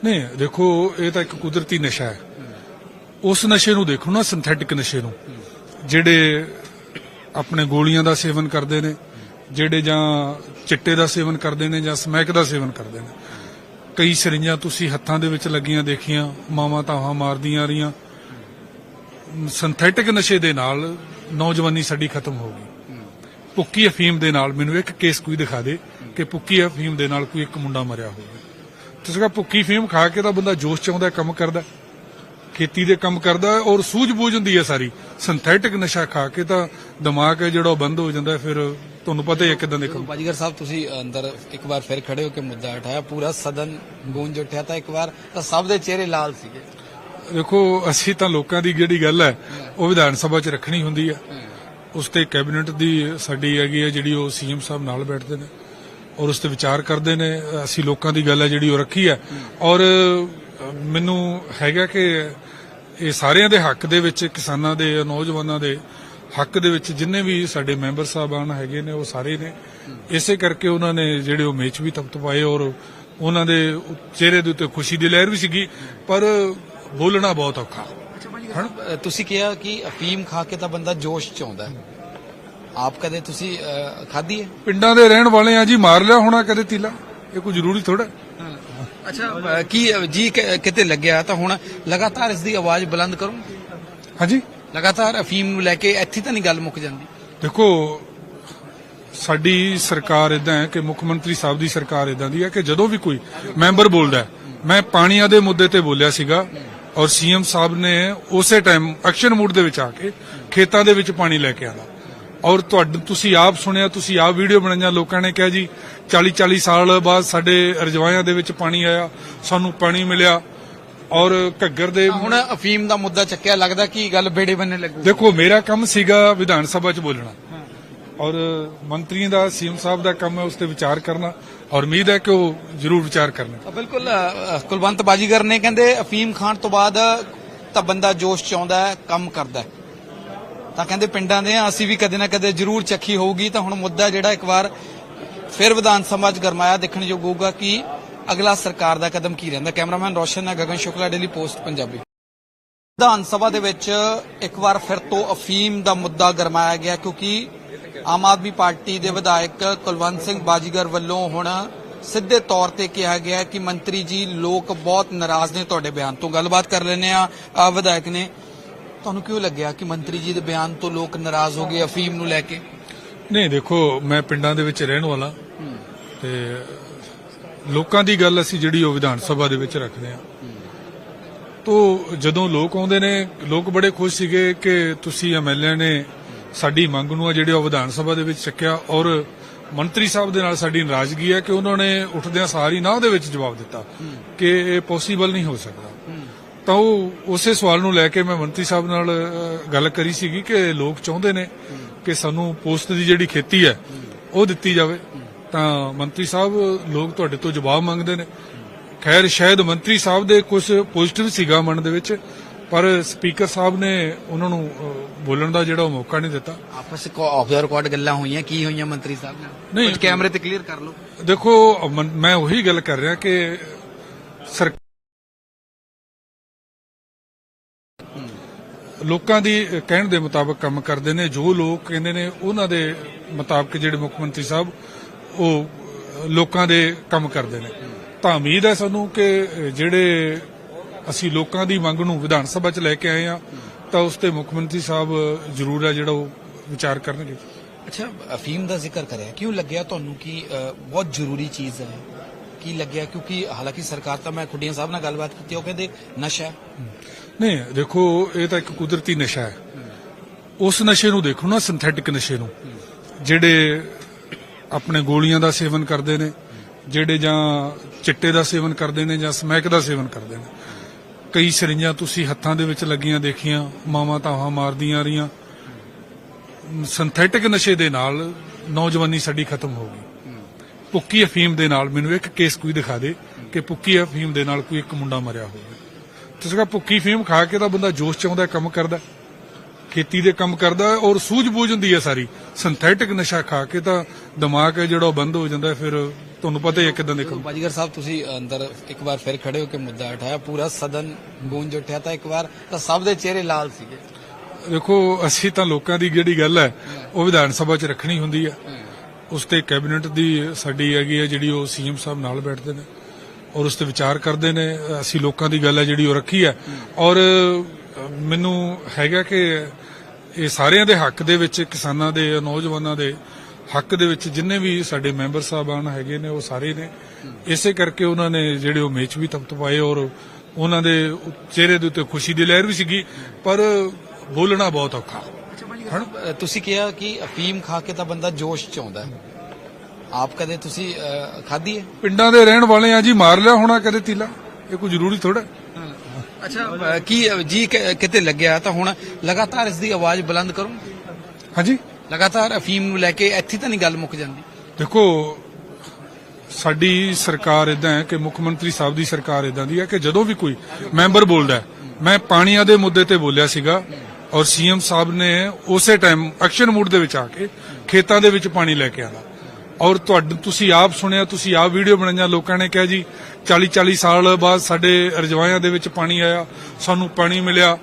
ਨਹੀਂ, ਦੇਖੋ, ਇਹ ਤਾਂ ਇੱਕ ਕੁਦਰਤੀ ਨਸ਼ਾ ਹੈ। ਉਸ ਨਸ਼ੇ ਨੂੰ ਦੇਖੋ ਨਾ ਸਿੰਥੈਟਿਕ ਨਸ਼ੇ ਨੂੰ। ਜਿਹੜੇ ਆਪਣੇ ਗੋਲੀਆਂ ਦਾ ਸੇਵਨ ਕਰਦੇ ਨੇ, ਜਿਹੜੇ ਜਾਂ ਚਿੱਟੇ ਦਾ ਸੇਵਨ ਕਰਦੇ ਨੇ ਜਾਂ ਸਮੈਕ ਦਾ ਸੇਵਨ ਕਰਦੇ ਨੇ। ਕਈ ਸਰਿੰਜਾਂ ਤੁਸੀਂ ਹੱਥਾਂ ਦੇ ਵਿੱਚ ਲੱਗੀਆਂ, ਦੇਖੀਆਂ, ਮਾਵਾਂ ਤਾਵਾਂ ਮਾਰਦੀਆਂ ਰਹੀਆਂ। ਸਿੰਥੈਟਿਕ ਨਸ਼ੇ ਦੇ ਨਾਲ ਨੌਜਵਾਨੀ ਸਾਡੀ ਖਤਮ ਹੋ ਗਈ। ਪੁੱਕੀ ਅਫੀਮ ਦੇ ਨਾਲ, ਮੈਨੂੰ ਇੱਕ ਕੇਸ ਕੋਈ ਦਿਖਾ ਦੇ ਕਿ ਪੁੱਕੀ ਅਫੀਮ ਦੇ ਨਾਲ ਕੋਈ ਇੱਕ ਮੁੰਡਾ ਮਰਿਆ ਹੋਵੇ। ਤੁਸੀਂ ਕਹਾ ਭੁੱਕੀ ਫੀਮ ਖਾ ਕੇ ਤਾਂ ਬੰਦਾ ਜੋਸ਼ ਚ ਆਉਂਦਾ ਕੰਮ ਕਰਦਾ। ਖੇਤੀ ਦੇ ਕੰਮ ਕਰਦਾ ਔਰ ਸੂਝ-ਬੂਝ ਹੁੰਦੀ ਹੈ ਸਾਰੀ। ਸਿੰਥੈਟਿਕ ਨਸ਼ਾ ਖਾ ਕੇ ਤਾਂ ਦਿਮਾਗ ਹੈ ਜਿਹੜਾ ਬੰਦ ਹੋ ਜਾਂਦਾ ਫਿਰ ਤੁਹਾਨੂੰ ਪਤਾ ਹੀ ਹੈ ਕਿਦਾਂ ਦੇ ਕੰਮ। ਬਾਜੀਗਰ ਸਾਹਿਬ ਤੁਸੀਂ ਅੰਦਰ ਇੱਕ ਵਾਰ ਫਿਰ ਖੜੇ ਹੋ ਕੇ ਮੁੱਦਾ ਉਠਾਇਆ ਪੂਰਾ ਸਦਨ ਗੂੰਜ ਉੱਠਿਆ ਤਾਂ ਇੱਕ ਵਾਰ ਤਾਂ ਸਭ ਦੇ ਚਿਹਰੇ ਲਾਲ ਸੀਗੇ। ਦੇਖੋ ਅਸੀਂ ਤਾਂ ਲੋਕਾਂ ਦੀ ਜਿਹੜੀ ਗੱਲ ਹੈ ਉਹ ਵਿਧਾਨ ਸਭਾ 'ਚ ਰੱਖਣੀ ਹੁੰਦੀ ਹੈ। ਉਸ ਤੇ ਕੈਬਨਿਟ ਦੀ ਸਾਡੀ ਹੈਗੀ ਹੈ ਜਿਹੜੀ ਉਹ ਸੀਐਮ ਸਾਹਿਬ ਨਾਲ ਬੈਠਦੇ ਨੇ। ਔਰ ਉਸ ਤੇ ਵਿਚਾਰ ਕਰਦੇ ਨੇ, ਅਸੀਂ ਲੋਕਾਂ ਦੀ ਗੱਲ ਹੈ ਜਿਹੜੀ ਉਹ ਰੱਖੀ ਹੈ। ਔਰ ਮੈਨੂੰ ਹੈਗਾ ਕਿ ਇਹ ਸਾਰਿਆਂ ਦੇ ਹੱਕ ਦੇ ਵਿੱਚ, ਕਿਸਾਨਾਂ ਦੇ, ਨੌਜਵਾਨਾਂ ਦੇ ਹੱਕ ਦੇ ਵਿੱਚ ਜਿੰਨੇ ਵੀ ਸਾਡੇ ਮੈਂਬਰ ਸਾਹਿਬਾਨ ਹੈਗੇ ਨੇ, ਉਹ ਸਾਰੇ ਨੇ। ਇਸੇ ਕਰਕੇ ਉਹਨਾਂ ਨੇ ਜਿਹੜੇ ਉਹ ਮੇਚ ਵੀ ਤਪਤਪਾਏ ਔਰ ਉਹਨਾਂ ਦੇ ਚਿਹਰੇ ਦੇ ਉੱਤੇ ਖੁਸ਼ੀ ਦੀ ਲਹਿਰ ਵੀ ਸੀਗੀ। ਪਰ ਬੋਲਣਾ ਬਹੁਤ ਔਖਾ। ਤੁਸੀਂ ਕਿਹਾ ਕਿ ਅਫੀਮ ਖਾ ਕੇ ਤਾਂ ਬੰਦਾ ਜੋਸ਼ ਚ ਆਉਂਦਾ ਹੈ। ਆਪ ਕਦੇ ਤੁਸੀਂ ਖਾਧੀ ਹੈ? ਪਿੰਡਾਂ ਦੇ ਰਹਿਣ ਵਾਲੇ ਆ ਜੀ ਮਾਰ ਲਿਆ ਹੋਣਾ ਕਦੇ ਤੀਲਾ? ਇਹ ਕੋਈ ਜ਼ਰੂਰੀ ਥੋੜਾ ਅੱਛਾ ਕੀ ਜੀ ਕਿਤੇ ਲੱਗਿਆ ਤਾਂ ਹੁਣ ਲਗਾਤਾਰ ਇਸ ਦੀ ਆਵਾਜ਼ ਬੁਲੰਦ ਕਰੋ। ਹਾਂਜੀ? ਲਗਾਤਾਰ ਅਫੀਮ ਨੂੰ ਲੈ ਕੇ ਇੱਥੇ ਤਾਂ ਨਹੀਂ ਗੱਲ ਮੁੱਕ ਜਾਂਦੀ। ਦੇਖੋ ਸਾਡੀ ਸਰਕਾਰ ਇਦਾਂ ਹੈ ਕਿ ਮੁੱਖ ਮੰਤਰੀ ਸਾਹਿਬ ਦੀ ਸਰਕਾਰ ਇਦਾਂ ਦੀ ਹੈ ਕਿ ਜਦੋਂ ਵੀ ਕੋਈ ਮੈਂਬਰ ਬੋਲਦਾ ਮੈਂ ਪਾਣੀਆਂ ਦੇ ਮੁੱਦੇ ਤੇ ਬੋਲਿਆ ਸੀਗਾ ਔਰ ਸੀਐਮ ਸਾਹਿਬ ਨੇ ਉਸੇ ਟਾਈਮ ਐਕਸ਼ਨ ਮੂਡ ਦੇ ਵਿੱਚ ਆ ਕੇ ਖੇਤਾਂ ਦੇ ਵਿੱਚ ਪਾਣੀ ਲੈ ਕੇ ਆਣਾ ਔਰ ਤੁਹਾਡੇ ਤੁਸੀਂ ਆਪ ਸੁਣਿਆ ਤੁਸੀਂ ਆਪ ਵੀਡੀਓ ਬਣਾਈਆਂ ਲੋਕਾਂ ਨੇ ਕਿਹਾ ਜੀ 40 40 ਸਾਲ ਬਾਅਦ ਸਾਡੇ ਰਜਵਾਇਆਂ ਦੇ ਵਿੱਚ ਪਾਣੀ ਆਇਆ ਸਾਨੂੰ ਪਾਣੀ ਮਿਲਿਆ ਔਰ ਘੱਗਰ ਦੇ ਹੁਣ ਅਫੀਮ ਦਾ ਮੁੱਦਾ ਚੱਕਿਆ ਲੱਗਦਾ ਕਿ ਗੱਲ ਬੇੜੇ ਬੰਨੇ ਲੱਗੂ। ਦੇਖੋ ਮੇਰਾ ਕੰਮ ਸੀਗਾ ਵਿਧਾਨ ਸਭਾ 'ਚ ਬੋਲਣਾ। ਔਰ ਮੰਤਰੀਆਂ ਦਾ ਸੀਐਮ ਸਾਹਿਬ ਦਾ ਕੰਮ ਹੈ ਉਸ ਤੇ ਵਿਚਾਰ ਕਰਨਾ ਔਰ ਉਮੀਦ ਹੈ ਕਿ ਉਹ ਜ਼ਰੂਰ ਵਿਚਾਰ ਕਰਨਗੇ। ਬਿਲਕੁਲ ਕੁਲਵੰਤ ਬਾਜੀਗਰ ਨੇ ਕਹਿੰਦੇ ਅਫੀਮ ਖਾਣ ਤੋਂ ਬਾਅਦ ਤਾਂ ਬੰਦਾ ਜੋਸ਼ ਚ ਆਉਂਦਾ ਹੈ ਕੰਮ ਕਰਦਾ ਹੈ। ਤਾਂ ਕਹਿੰਦੇ ਪਿੰਡਾਂ ਦੇ ਆ, ਅਸੀਂ ਵੀ ਕਦੇ ਨਾ ਕਦੇ ਜ਼ਰੂਰ ਚੱਖੀ ਹੋਊਗੀ। ਤਾਂ ਹੁਣ ਮੁੱਦਾ ਜਿਹੜਾ ਇੱਕ ਵਾਰ ਫਿਰ ਵਿਧਾਨ ਸਭਾ 'ਚ ਗਰਮਾਇਆ ਦੇਖਣ ਯੋਗ ਹੋਊਗਾ ਕਿ ਅਗਲਾ ਸਰਕਾਰ ਦਾ ਕਦਮ ਕੀ ਰਹਿੰਦਾ। ਕੈਮਰਾਮੈਨ ਰੋਸ਼ਨ ਹੈ ਗਗਨ ਸ਼ੁਕਲਾ ਡੇਲੀ ਪੋਸਟ ਪੰਜਾਬੀ। ਵਿਧਾਨ ਸਭਾ ਦੇ ਵਿੱਚ ਇੱਕ ਵਾਰ ਫਿਰ ਤੋਂ ਅਫੀਮ ਦਾ ਮੁੱਦਾ ਗਰਮਾਇਆ ਗਿਆ ਕਿਉਂਕਿ ਆਮ ਆਦਮੀ ਪਾਰਟੀ ਦੇ ਵਿਧਾਇਕ ਕੁਲਵੰਤ ਸਿੰਘ ਬਾਜੀਗਰ ਵੱਲੋਂ ਹੁਣ ਸਿੱਧੇ ਤੌਰ ਤੇ ਕਿਹਾ ਗਿਆ ਕਿ ਮੰਤਰੀ ਜੀ ਲੋਕ ਬਹੁਤ ਨਾਰਾਜ਼ ਨੇ ਤੁਹਾਡੇ ਬਿਆਨ ਤੋਂ। ਗੱਲਬਾਤ ਕਰ ਲੈਨੇ ਆ ਵਿਧਾਇਕ ਨੇ। ਤੁਹਾਨੂੰ ਕਿਉਂ ਲੱਗਿਆ ਕਿ ਮੰਤਰੀ ਜੀ ਦੇ ਬਿਆਨ ਤੋਂ ਲੋਕ ਨਾਰਾਜ਼ ਹੋ ਗਏ ਅਫੀਮ ਨੂੰ ਲੈ ਕੇ? ਨਹੀਂ ਦੇਖੋ ਮੈਂ ਪਿੰਡਾਂ ਦੇ ਵਿੱਚ ਰਹਿਣ ਵਾਲਾ। ਤੇ ਲੋਕਾਂ ਦੀ ਗੱਲ ਅਸੀਂ ਜਿਹੜੀ ਉਹ ਵਿਧਾਨ ਸਭਾ ਦੇ ਵਿੱਚ ਰੱਖਦੇ ਆ ਤੋ ਜਦੋਂ ਲੋਕ ਆਉਂਦੇ ਨੇ ਲੋਕ ਬੜੇ ਖੁਸ਼ ਸੀਗੇ ਕਿ ਤੁਸੀਂ ਐਮਐਲਏ ਨੇ ਸਾਡੀ ਮੰਗ ਨੂੰ ਆ ਜਿਹੜੇ ਉਹ ਵਿਧਾਨ ਸਭਾ ਦੇ ਵਿੱਚ ਚੱਕਿਆ ਔਰ ਮੰਤਰੀ ਸਾਹਿਬ ਦੇ ਨਾਲ ਸਾਡੀ ਨਾਰਾਜ਼ਗੀ ਹੈ ਕਿ ਉਹਨਾਂ ਨੇ ਉੱਠਦਿਆਂ ਸਾਰੀ ਨਾ ਦੇ ਵਿੱਚ ਜਵਾਬ ਦਿੱਤਾ ਕਿ ਇਹ ਪੋਸੀਬਲ ਨਹੀਂ ਹੋ ਸਕਦਾ। ਤਾਂ ਉਹ ਉਸੇ ਸਵਾਲ ਨੂੰ ਲੈ ਕੇ ਮੈਂ ਮੰਤਰੀ ਸਾਹਿਬ ਨਾਲ ਗੱਲ ਕਰੀ ਸੀਗੀ ਕਿ ਲੋਕ ਚਾਹੁੰਦੇ ਨੇ ਕਿ ਸਾਨੂੰ ਪੋਸਟ ਦੀ ਜਿਹੜੀ ਖੇਤੀ ਹੈ ਉਹ ਦਿੱਤੀ ਜਾਵੇ। ਤਾਂ ਮੰਤਰੀ ਸਾਹਿਬ ਲੋਕ ਤੁਹਾਡੇ ਤੋਂ ਜਵਾਬ ਮੰਗਦੇ ਨੇ। ਖੈਰ ਸ਼ਾਇਦ ਮੰਤਰੀ ਸਾਹਿਬ ਦੇ ਕੁਝ ਪੋਜ਼ਿਟਿਵ ਸੀਗਾ ਮਨ ਦੇ ਵਿੱਚ ਪਰ ਸਪੀਕਰ ਸਾਹਿਬ ਨੇ ਉਹਨਾਂ ਨੂੰ ਬੋਲਣ ਦਾ ਜਿਹੜਾ ਉਹ ਮੌਕਾ ਨਹੀਂ ਦਿੱਤਾ। ਆਪਸ ਵਿੱਚ ਆਫ ਦਾ ਰਿਕਾਰਡ ਗੱਲਾਂ ਹੋਈਆਂ ਕੀ ਹੋਈਆਂ ਮੰਤਰੀ ਸਾਹਿਬ ਨਾਲ। ਕੁਝ ਕੈਮਰੇ ਤੇ ਕਲੀਅਰ ਕਰ ਲਓ। ਦੇਖੋ ਮੈਂ ਉਹੀ ਗੱਲ ਕਰ ਰਿਹਾ ਕਿ ਸਰ ਲੋਕਾਂ ਦੀ ਕਹਿਣ ਦੇ ਮੁਤਾਬਕ ਕੰਮ ਕਰਦੇ ਨੇ, ਜੋ ਲੋਕ ਕਹਿੰਦੇ ਨੇ, ਉਹਨਾਂ ਦੇ ਮੁਤਾਬਕ ਜਿਹੜੇ ਮੁੱਖ ਮੰਤਰੀ ਸਾਹਿਬ, ਉਹ ਲੋਕਾਂ ਦੇ ਕੰਮ ਕਰਦੇ ਨੇ। ਤਾਂ ਉਮੀਦ ਹੈ ਸਾਨੂੰ ਕਿ ਜਿਹੜੇ ਅਸੀਂ ਲੋਕਾਂ ਦੀ ਮੰਗ ਨੂੰ ਵਿਧਾਨ ਸਭਾ 'ਚ ਲੈ ਕੇ ਆਏ ਆ ਤਾਂ ਉਸ ਤੇ ਮੁੱਖ ਮੰਤਰੀ ਸਾਹਿਬ ਜ਼ਰੂਰ ਹੈ ਜਿਹੜਾ ਉਹ ਵਿਚਾਰ ਕਰਨਗੇ। ਅੱਛਾ, ਅਫੀਮ ਦਾ ਜ਼ਿਕਰ ਕਰਿਆ। ਕਿਉਂ ਲੱਗਿਆ ਤੁਹਾਨੂੰ ਕਿ ਬਹੁਤ ਜ਼ਰੂਰੀ ਚੀਜ਼ ਹੈ? ਕੀ ਲੱਗਿਆ? ਕਿਉਂਕਿ ਹਾਲਾਂਕਿ ਸਰਕਾਰ ਤਾਂ ਮੈਂ ਖੁੱਡੀਆਂ ਸਾਹਿਬ ਨਾਲ ਗੱਲਬਾਤ ਕੀਤੀ, ਉਹ ਕਹਿੰਦੇ ਨਸ਼ਾ ਨਹੀਂ, ਦੇਖੋ, ਇਹ ਤਾਂ ਇੱਕ ਕੁਦਰਤੀ ਨਸ਼ਾ ਹੈ। ਉਸ ਨਸ਼ੇ ਨੂੰ ਦੇਖੋ ਨਾ ਸਿੰਥੈਟਿਕ ਨਸ਼ੇ ਨੂੰ। ਜਿਹੜੇ ਆਪਣੇ ਗੋਲੀਆਂ ਦਾ ਸੇਵਨ ਕਰਦੇ ਨੇ, ਜਿਹੜੇ ਜਾਂ ਚਿੱਟੇ ਦਾ ਸੇਵਨ ਕਰਦੇ ਨੇ ਜਾਂ ਸਮੈਕ ਦਾ ਸੇਵਨ ਕਰਦੇ ਨੇ। ਕਈ ਸਰਿੰਜਾਂ ਤੁਸੀਂ ਹੱਥਾਂ ਦੇ ਵਿੱਚ ਲੱਗੀਆਂ ਦੇਖੀਆਂ, ਮਾਵਾਂ ਤਾਹਾਂ ਮਾਰਦੀਆਂ ਰਹੀਆਂ। ਸਿੰਥੈਟਿਕ ਨਸ਼ੇ ਦੇ ਨਾਲ ਨੌਜਵਾਨੀ ਸਾਡੀ ਖਤਮ ਹੋ ਗਈ। ਪੁੱਕੀ ਅਫੀਮ ਦੇ ਨਾਲ, ਮੈਨੂੰ ਇੱਕ ਕੇਸ ਕੋਈ ਦਿਖਾ ਦੇ ਕਿ ਪੁੱਕੀ ਅਫੀਮ ਦੇ ਨਾਲ ਕੋਈ ਇੱਕ ਮੁੰਡਾ ਮਰਿਆ ਹੋਵੇ। ਤੁਸੀਂ ਕਹਾ ਪੁੱਕੀ ਫੀਮ ਖਾ ਕੇ ਤਾਂ ਬੰਦਾ ਜੋਸ਼ ਚ ਆਉਂਦਾ ਕੰਮ ਕਰਦਾ ਖੇਤੀ ਦੇ ਕੰਮ ਕਰਦਾ ਔਰ ਸੂਝ-ਬੂਝ ਹੁੰਦੀ ਹੈ ਸਾਰੀ। ਸਿੰਥੈਟਿਕ ਨਸ਼ਾ ਖਾ ਕੇ ਤਾਂ ਦਿਮਾਗ ਹੈ ਜਿਹੜਾ ਬੰਦ ਹੋ ਜਾਂਦਾ ਫਿਰ ਤੁਹਾਨੂੰ ਪਤਾ ਹੀ ਹੈ ਕਿਦਾਂ ਦੇ ਕੰਮ ਬਾਜੀਗਰ ਸਾਹਿਬ ਤੁਸੀਂ ਅੰਦਰ ਇੱਕ ਵਾਰ ਫਿਰ ਖੜੇ ਹੋ ਕੇ ਮੁੱਦਾ ਉਠਾਇਆ ਪੂਰਾ ਸਦਨ ਗੂੰਜ ਉੱਠਿਆ ਤਾਂ ਇੱਕ ਵਾਰ ਤਾਂ ਸਭ ਦੇ ਚਿਹਰੇ ਲਾਲ ਸੀਗੇ। ਦੇਖੋ ਅਸੀਂ ਤਾਂ ਲੋਕਾਂ ਦੀ ਜਿਹੜੀ ਗੱਲ ਹੈ ਉਹ ਵਿਧਾਨ ਸਭਾ 'ਚ ਰੱਖਣੀ ਹੁੰਦੀ ਹੈ। ਉਸ ਤੇ ਕੈਬਨਿਟ ਦੀ ਸਾਡੀ ਹੈਗੀ ਹੈ ਜਿਹੜੀ ਉਹ ਸੀਐਮ ਸਾਹਿਬ ਨਾਲ ਬੈਠਦੇ ਨੇ। ਔਰ ਉਸ ਤੇ ਵਿਚਾਰ ਕਰਦੇ ਨੇ ਅਸੀਂ ਲੋਕਾਂ ਦੀ ਗੱਲ ਹੈ ਜਿਹੜੀ ਉਹ ਰੱਖੀ ਹੈ। ਔਰ ਮੈਨੂੰ ਹੈਗਾ ਕਿ ਇਹ ਸਾਰਿਆਂ ਦੇ ਹੱਕ ਦੇ ਵਿੱਚ ਕਿਸਾਨਾਂ ਦੇ ਨੌਜਵਾਨਾਂ ਦੇ ਹੱਕ ਦੇ ਵਿੱਚ ਜਿੰਨੇ ਵੀ ਸਾਡੇ ਮੈਂਬਰ ਸਾਹਿਬਾਨ ਹੈਗੇ ਨੇ ਉਹ ਸਾਰੇ ਨੇ। ਇਸੇ ਕਰਕੇ ਉਹਨਾਂ ਨੇ ਜਿਹੜੇ ਉਹ ਮੇਚ ਵੀ ਤਪਤਪਾਏ ਔਰ ਉਹਨਾਂ ਦੇ ਚਿਹਰੇ ਦੇ ਉੱਤੇ ਖੁਸ਼ੀ ਦੀ ਲਹਿਰ ਵੀ ਸੀਗੀ ਪਰ ਬੋਲਣਾ ਬਹੁਤ ਔਖਾ। ਅ, ਤੁਸੀਂ ਕਿਹਾ ਕਿ ਅਫੀਮ ਖਾ ਕੇ ਤਾਂ ਬੰਦਾ ਜੋਸ਼ ਚ ਆਉਂਦਾ ਹੈ। ਆਪ ਕਦੇ ਤੁਸੀਂ ਖਾਧੀ ਹੈ? ਪਿੰਡਾਂ ਦੇ ਰਹਿਣ ਵਾਲੇ ਆ ਜੀ ਮਾਰ ਲਿਆ ਹੋਣਾ ਕਦੇ ਤੀਲਾ। ਇਹ ਕੋਈ ਜ਼ਰੂਰੀ ਥੋੜਾ ਅੱਛਾ ਕੀ ਜੀ ਕਿਤੇ ਲੱਗਿਆ ਤਾਂ ਹੁਣ ਲਗਾਤਾਰ ਇਸ ਦੀ ਆਵਾਜ਼ ਬੁਲੰਦ ਕਰੋ। ਹਾਂਜੀ? ਲਗਾਤਾਰ ਅਫੀਮ ਨੂੰ ਲੈ ਕੇ ਇੱਥੇ ਤਾਂ ਨਹੀਂ ਗੱਲ ਮੁੱਕ ਜਾਂਦੀ। ਦੇਖੋ ਸਾਡੀ ਸਰਕਾਰ ਇਦਾਂ ਹੈ ਕਿ ਮੁੱਖ ਮੰਤਰੀ ਸਾਹਿਬ ਦੀ ਸਰਕਾਰ ਇਦਾਂ ਦੀ ਹੈ ਕਿ ਜਦੋਂ ਵੀ ਕੋਈ ਮੈਂਬਰ ਬੋਲਦਾ ਮੈਂ ਪਾਣੀਆਂ ਦੇ ਮੁੱਦੇ ਤੇ ਬੋਲਿਆ ਸੀਗਾ ਔਰ ਸੀਐਮ ਸਾਹਿਬ ਨੇ ਉਸੇ ਟਾਈਮ ਐਕਸ਼ਨ ਮੂਡ ਦੇ ਵਿੱਚ ਆ ਕੇ ਖੇਤਾਂ ਦੇ ਵਿੱਚ ਪਾਣੀ ਲੈ ਕੇ ਆਣਾ ਔਰ ਤੁਹਾਡੇ ਤੁਸੀਂ ਆਪ ਸੁਣਿਆ ਤੁਸੀਂ ਆਪ ਵੀਡੀਓ ਬਣਾਈਆਂ ਲੋਕਾਂ ਨੇ ਕਿਹਾ ਜੀ 40 40 ਸਾਲ ਬਾਅਦ ਸਾਡੇ ਰਜਵਾਇਆਂ ਦੇ ਵਿੱਚ ਪਾਣੀ ਆਇਆ ਸਾਨੂੰ ਪਾਣੀ ਮਿਲਿਆ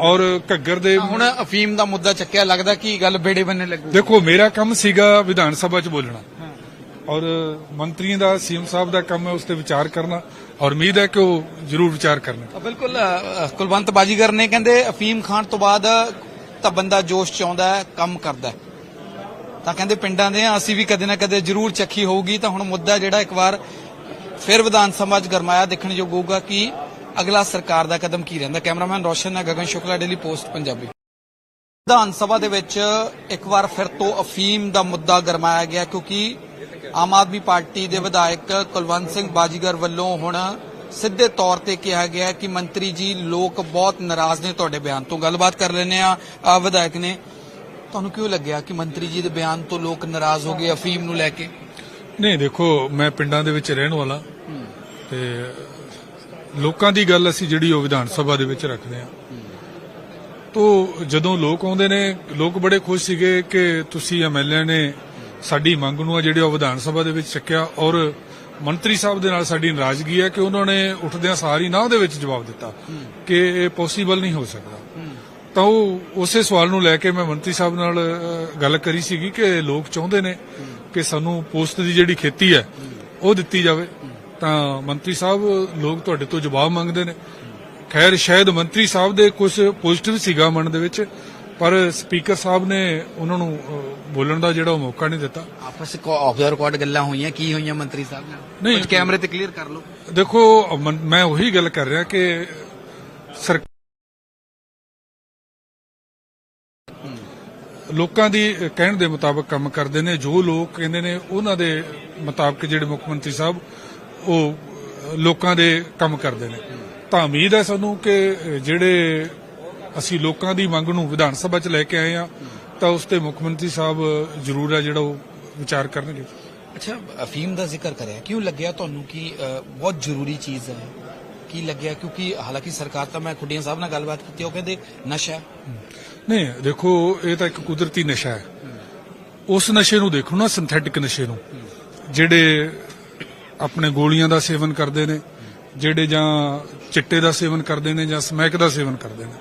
ਔਰ ਘੱਗਰ ਦੇ ਹੁਣ ਅਫੀਮ ਦਾ ਮੁੱਦਾ ਚੱਕਿਆ ਲੱਗਦਾ ਕਿ ਗੱਲ ਬੇੜੇ ਬੰਨੇ ਲੱਗੂ। ਦੇਖੋ ਮੇਰਾ ਕੰਮ ਸੀਗਾ ਵਿਧਾਨ ਸਭਾ 'ਚ ਬੋਲਣਾ। ਔਰ ਮੰਤਰੀਆਂ ਦਾ ਸੀਐਮ ਸਾਹਿਬ ਦਾ ਕੰਮ ਹੈ ਉਸ ਤੇ ਵਿਚਾਰ ਕਰਨਾ ਔਰ ਉਮੀਦ ਹੈ ਕਿ ਉਹ ਜ਼ਰੂਰ ਵਿਚਾਰ ਕਰਨਗੇ। ਤਾਂ ਬਿਲਕੁਲ ਕੁਲਵੰਤ ਬਾਜੀਗਰ ਨੇ ਕਹਿੰਦੇ ਅਫੀਮ ਖਾਣ ਤੋਂ ਬਾਅਦ ਤਾਂ ਬੰਦਾ ਜੋਸ਼ ਚ ਆਉਂਦਾ ਹੈ ਕੰਮ ਕਰਦਾ ਹੈ। ਤਾਂ ਕਹਿੰਦੇ ਪਿੰਡਾਂ ਦੇ ਆ, ਅਸੀਂ ਵੀ ਕਦੇ ਨਾ ਕਦੇ ਜ਼ਰੂਰ ਚੱਖੀ ਹੋਊਗੀ। ਤਾਂ ਹੁਣ ਮੁੱਦਾ ਜਿਹੜਾ ਇੱਕ ਵਾਰ ਫਿਰ ਵਿਧਾਨ ਸਭਾ 'ਚ ਗਰਮਾਇਆ ਦੇਖਣ ਯੋਗ ਹੋਊਗਾ ਕਿ ਅਗਲਾ ਸਰਕਾਰ ਦਾ ਕਦਮ ਕੀ ਰਹਿੰਦਾ। ਕੈਮਰਾਮੈਨ ਰੋਸ਼ਨ ਨਾਲ ਗਗਨ ਸ਼ੁਕਲਾ ਡੇਲੀ ਪੋਸਟ ਪੰਜਾਬੀ। ਵਿਧਾਨ ਸਭਾ ਦੇ ਵਿੱਚ ਇੱਕ ਵਾਰ ਫਿਰ ਤੋਂ ਅਫੀਮ ਦਾ ਮੁੱਦਾ ਗਰਮਾਇਆ ਗਿਆ ਕਿਉਂਕਿ ਆਮ ਆਦਮੀ ਪਾਰਟੀ ਦੇ ਵਿਧਾਇਕ ਕੁਲਵੰਤ ਸਿੰਘ ਬਾਜੀਗਰ ਵੱਲੋਂ ਹੁਣ ਸਿੱਧੇ ਤੌਰ ਤੇ ਕਿਹਾ ਗਿਆ ਕਿ ਮੰਤਰੀ ਜੀ ਲੋਕ ਬਹੁਤ ਨਾਰਾਜ਼ ਨੇ ਤੁਹਾਡੇ ਬਿਆਨ ਤੋਂ। ਗੱਲਬਾਤ ਕਰ ਲੈਨੇ ਆ ਵਿਧਾਇਕ ਨੇ। ਤੁਹਾਨੂੰ ਕਿਉਂ ਲੱਗਿਆ ਕਿ ਮੰਤਰੀ ਜੀ ਦੇ ਬਿਆਨ ਤੋਂ ਲੋਕ ਨਾਰਾਜ਼ ਹੋ ਗਏ ਅਫੀਮ ਨੂੰ ਲੈ ਕੇ? ਨਹੀਂ ਦੇਖੋ ਮੈਂ ਪਿੰਡਾਂ ਦੇ ਵਿੱਚ ਰਹਿਣ ਵਾਲਾ। ਤੇ ਲੋਕਾਂ ਦੀ ਗੱਲ ਅਸੀਂ ਜਿਹੜੀ ਉਹ ਵਿਧਾਨ ਸਭਾ ਦੇ ਵਿੱਚ ਰੱਖਦੇ ਆ ਤੋਂ ਜਦੋਂ ਲੋਕ ਆਉਂਦੇ ਨੇ ਲੋਕ ਬੜੇ ਖੁਸ਼ ਸੀਗੇ ਕਿ ਤੁਸੀਂ ਐਮਐਲਏ ਨੇ ਸਾਡੀ ਮੰਗ ਨੂੰ ਆ ਜਿਹੜੇ ਉਹ ਵਿਧਾਨ ਸਭਾ ਦੇ ਵਿੱਚ ਚੱਕਿਆ ਔਰ ਮੰਤਰੀ ਸਾਹਿਬ ਦੇ ਨਾਲ ਸਾਡੀ ਨਾਰਾਜ਼ਗੀ ਹੈ ਕਿ ਉਹਨਾਂ ਨੇ ਉੱਠਦਿਆਂ ਸਾਰੀ ਨਾ ਦੇ ਵਿੱਚ ਜਵਾਬ ਦਿੱਤਾ ਕਿ ਇਹ ਪੋਸੀਬਲ ਨਹੀਂ ਹੋ ਸਕਦਾ। ਤਾਂ ਉਹ ਉਸੇ ਸਵਾਲ ਨੂੰ ਲੈ ਕੇ ਮੈਂ ਮੰਤਰੀ ਸਾਹਿਬ ਨਾਲ ਗੱਲ ਕਰੀ ਸੀਗੀ ਕਿ ਲੋਕ ਚਾਹੁੰਦੇ ਨੇ ਕਿ ਸਾਨੂੰ ਪੋਸਟ ਦੀ ਜਿਹੜੀ ਖੇਤੀ ਹੈ ਉਹ ਦਿੱਤੀ ਜਾਵੇ। ਤਾਂ ਮੰਤਰੀ ਸਾਹਿਬ ਲੋਕ ਤੁਹਾਡੇ ਤੋਂ ਜਵਾਬ ਮੰਗਦੇ ਨੇ। ਖੈਰ ਸ਼ਾਇਦ ਮੰਤਰੀ ਸਾਹਿਬ ਦੇ ਕੁਝ ਪੋਜ਼ਿਟਿਵ ਸੀਗਾ ਮਨ ਦੇ ਵਿੱਚ ਪਰ ਸਪੀਕਰ ਸਾਹਿਬ ਨੇ ਉਹਨਾਂ ਨੂੰ ਬੋਲਣ ਦਾ ਜਿਹੜਾ ਮੌਕਾ ਨਹੀਂ ਦਿੱਤਾ। ਆਪਸ ਵਿੱਚ ਆਫ ਦਾ ਰਿਕਾਰਡ ਗੱਲਾਂ ਹੋਈਆਂ ਕੀ ਹੋਈਆਂ ਮੰਤਰੀ ਸਾਹਿਬ ਨਾਲ। ਕੁਝ ਕੈਮਰੇ ਤੇ ਕਲੀਅਰ ਕਰ ਲਓ। ਦੇਖੋ ਮੈਂ ਉਹੀ ਗੱਲ ਕਰ ਰਿਹਾ ਕਿ ਸਰ ਲੋਕਾਂ ਦੀ ਕਹਿਣ ਦੇ ਮੁਤਾਬਕ ਕੰਮ ਕਰਦੇ ਨੇ, ਜੋ ਲੋਕ ਕਹਿੰਦੇ ਨੇ, ਉਹਨਾਂ ਦੇ ਮੁਤਾਬਕ ਜਿਹੜੇ ਮੁੱਖ ਮੰਤਰੀ ਸਾਹਿਬ, ਉਹ ਲੋਕਾਂ ਦੇ ਕੰਮ ਕਰਦੇ ਨੇ। ਤਾਂ ਉਮੀਦ ਹੈ ਸਾਨੂੰ ਕਿ ਜਿਹੜੇ ਅਸੀਂ ਲੋਕਾਂ ਦੀ ਮੰਗ ਨੂੰ ਵਿਧਾਨ ਸਭਾ 'ਚ ਲੈ ਕੇ ਆਏ ਆ ਤਾਂ ਉਸ ਤੇ ਮੁੱਖ ਮੰਤਰੀ ਸਾਹਿਬ ਜ਼ਰੂਰ ਹੈ ਜਿਹੜਾ ਉਹ ਵਿਚਾਰ ਕਰਨਗੇ। ਅੱਛਾ, ਅਫੀਮ ਦਾ ਜ਼ਿਕਰ ਕਰਿਆ ਕਿਉਂ ਲੱਗਿਆ ਤੁਹਾਨੂੰ ਕਿ ਬਹੁਤ ਜ਼ਰੂਰੀ ਚੀਜ਼ ਹੈ? ਕੀ ਲੱਗਿਆ? ਕਿਉਂਕਿ ਹਾਲਾਂਕਿ ਸਰਕਾਰ ਤਾਂ ਮੈਂ ਖੁੱਡੀਆਂ ਸਾਹਿਬ ਨਾਲ ਗੱਲਬਾਤ ਕੀਤੀ, ਉਹ ਕਹਿੰਦੇ ਨਸ਼ਾ ਨਹੀਂ, ਦੇਖੋ, ਇਹ ਤਾਂ ਇੱਕ ਕੁਦਰਤੀ ਨਸ਼ਾ ਹੈ। ਉਸ ਨਸ਼ੇ ਨੂੰ ਦੇਖੋ ਨਾ ਸਿੰਥੈਟਿਕ ਨਸ਼ੇ ਨੂੰ। ਜਿਹੜੇ ਆਪਣੇ ਗੋਲੀਆਂ ਦਾ ਸੇਵਨ ਕਰਦੇ ਨੇ, ਜਿਹੜੇ ਜਾਂ ਚਿੱਟੇ ਦਾ ਸੇਵਨ ਕਰਦੇ ਨੇ ਜਾਂ ਸਮੈਕ ਦਾ ਸੇਵਨ ਕਰਦੇ ਨੇ।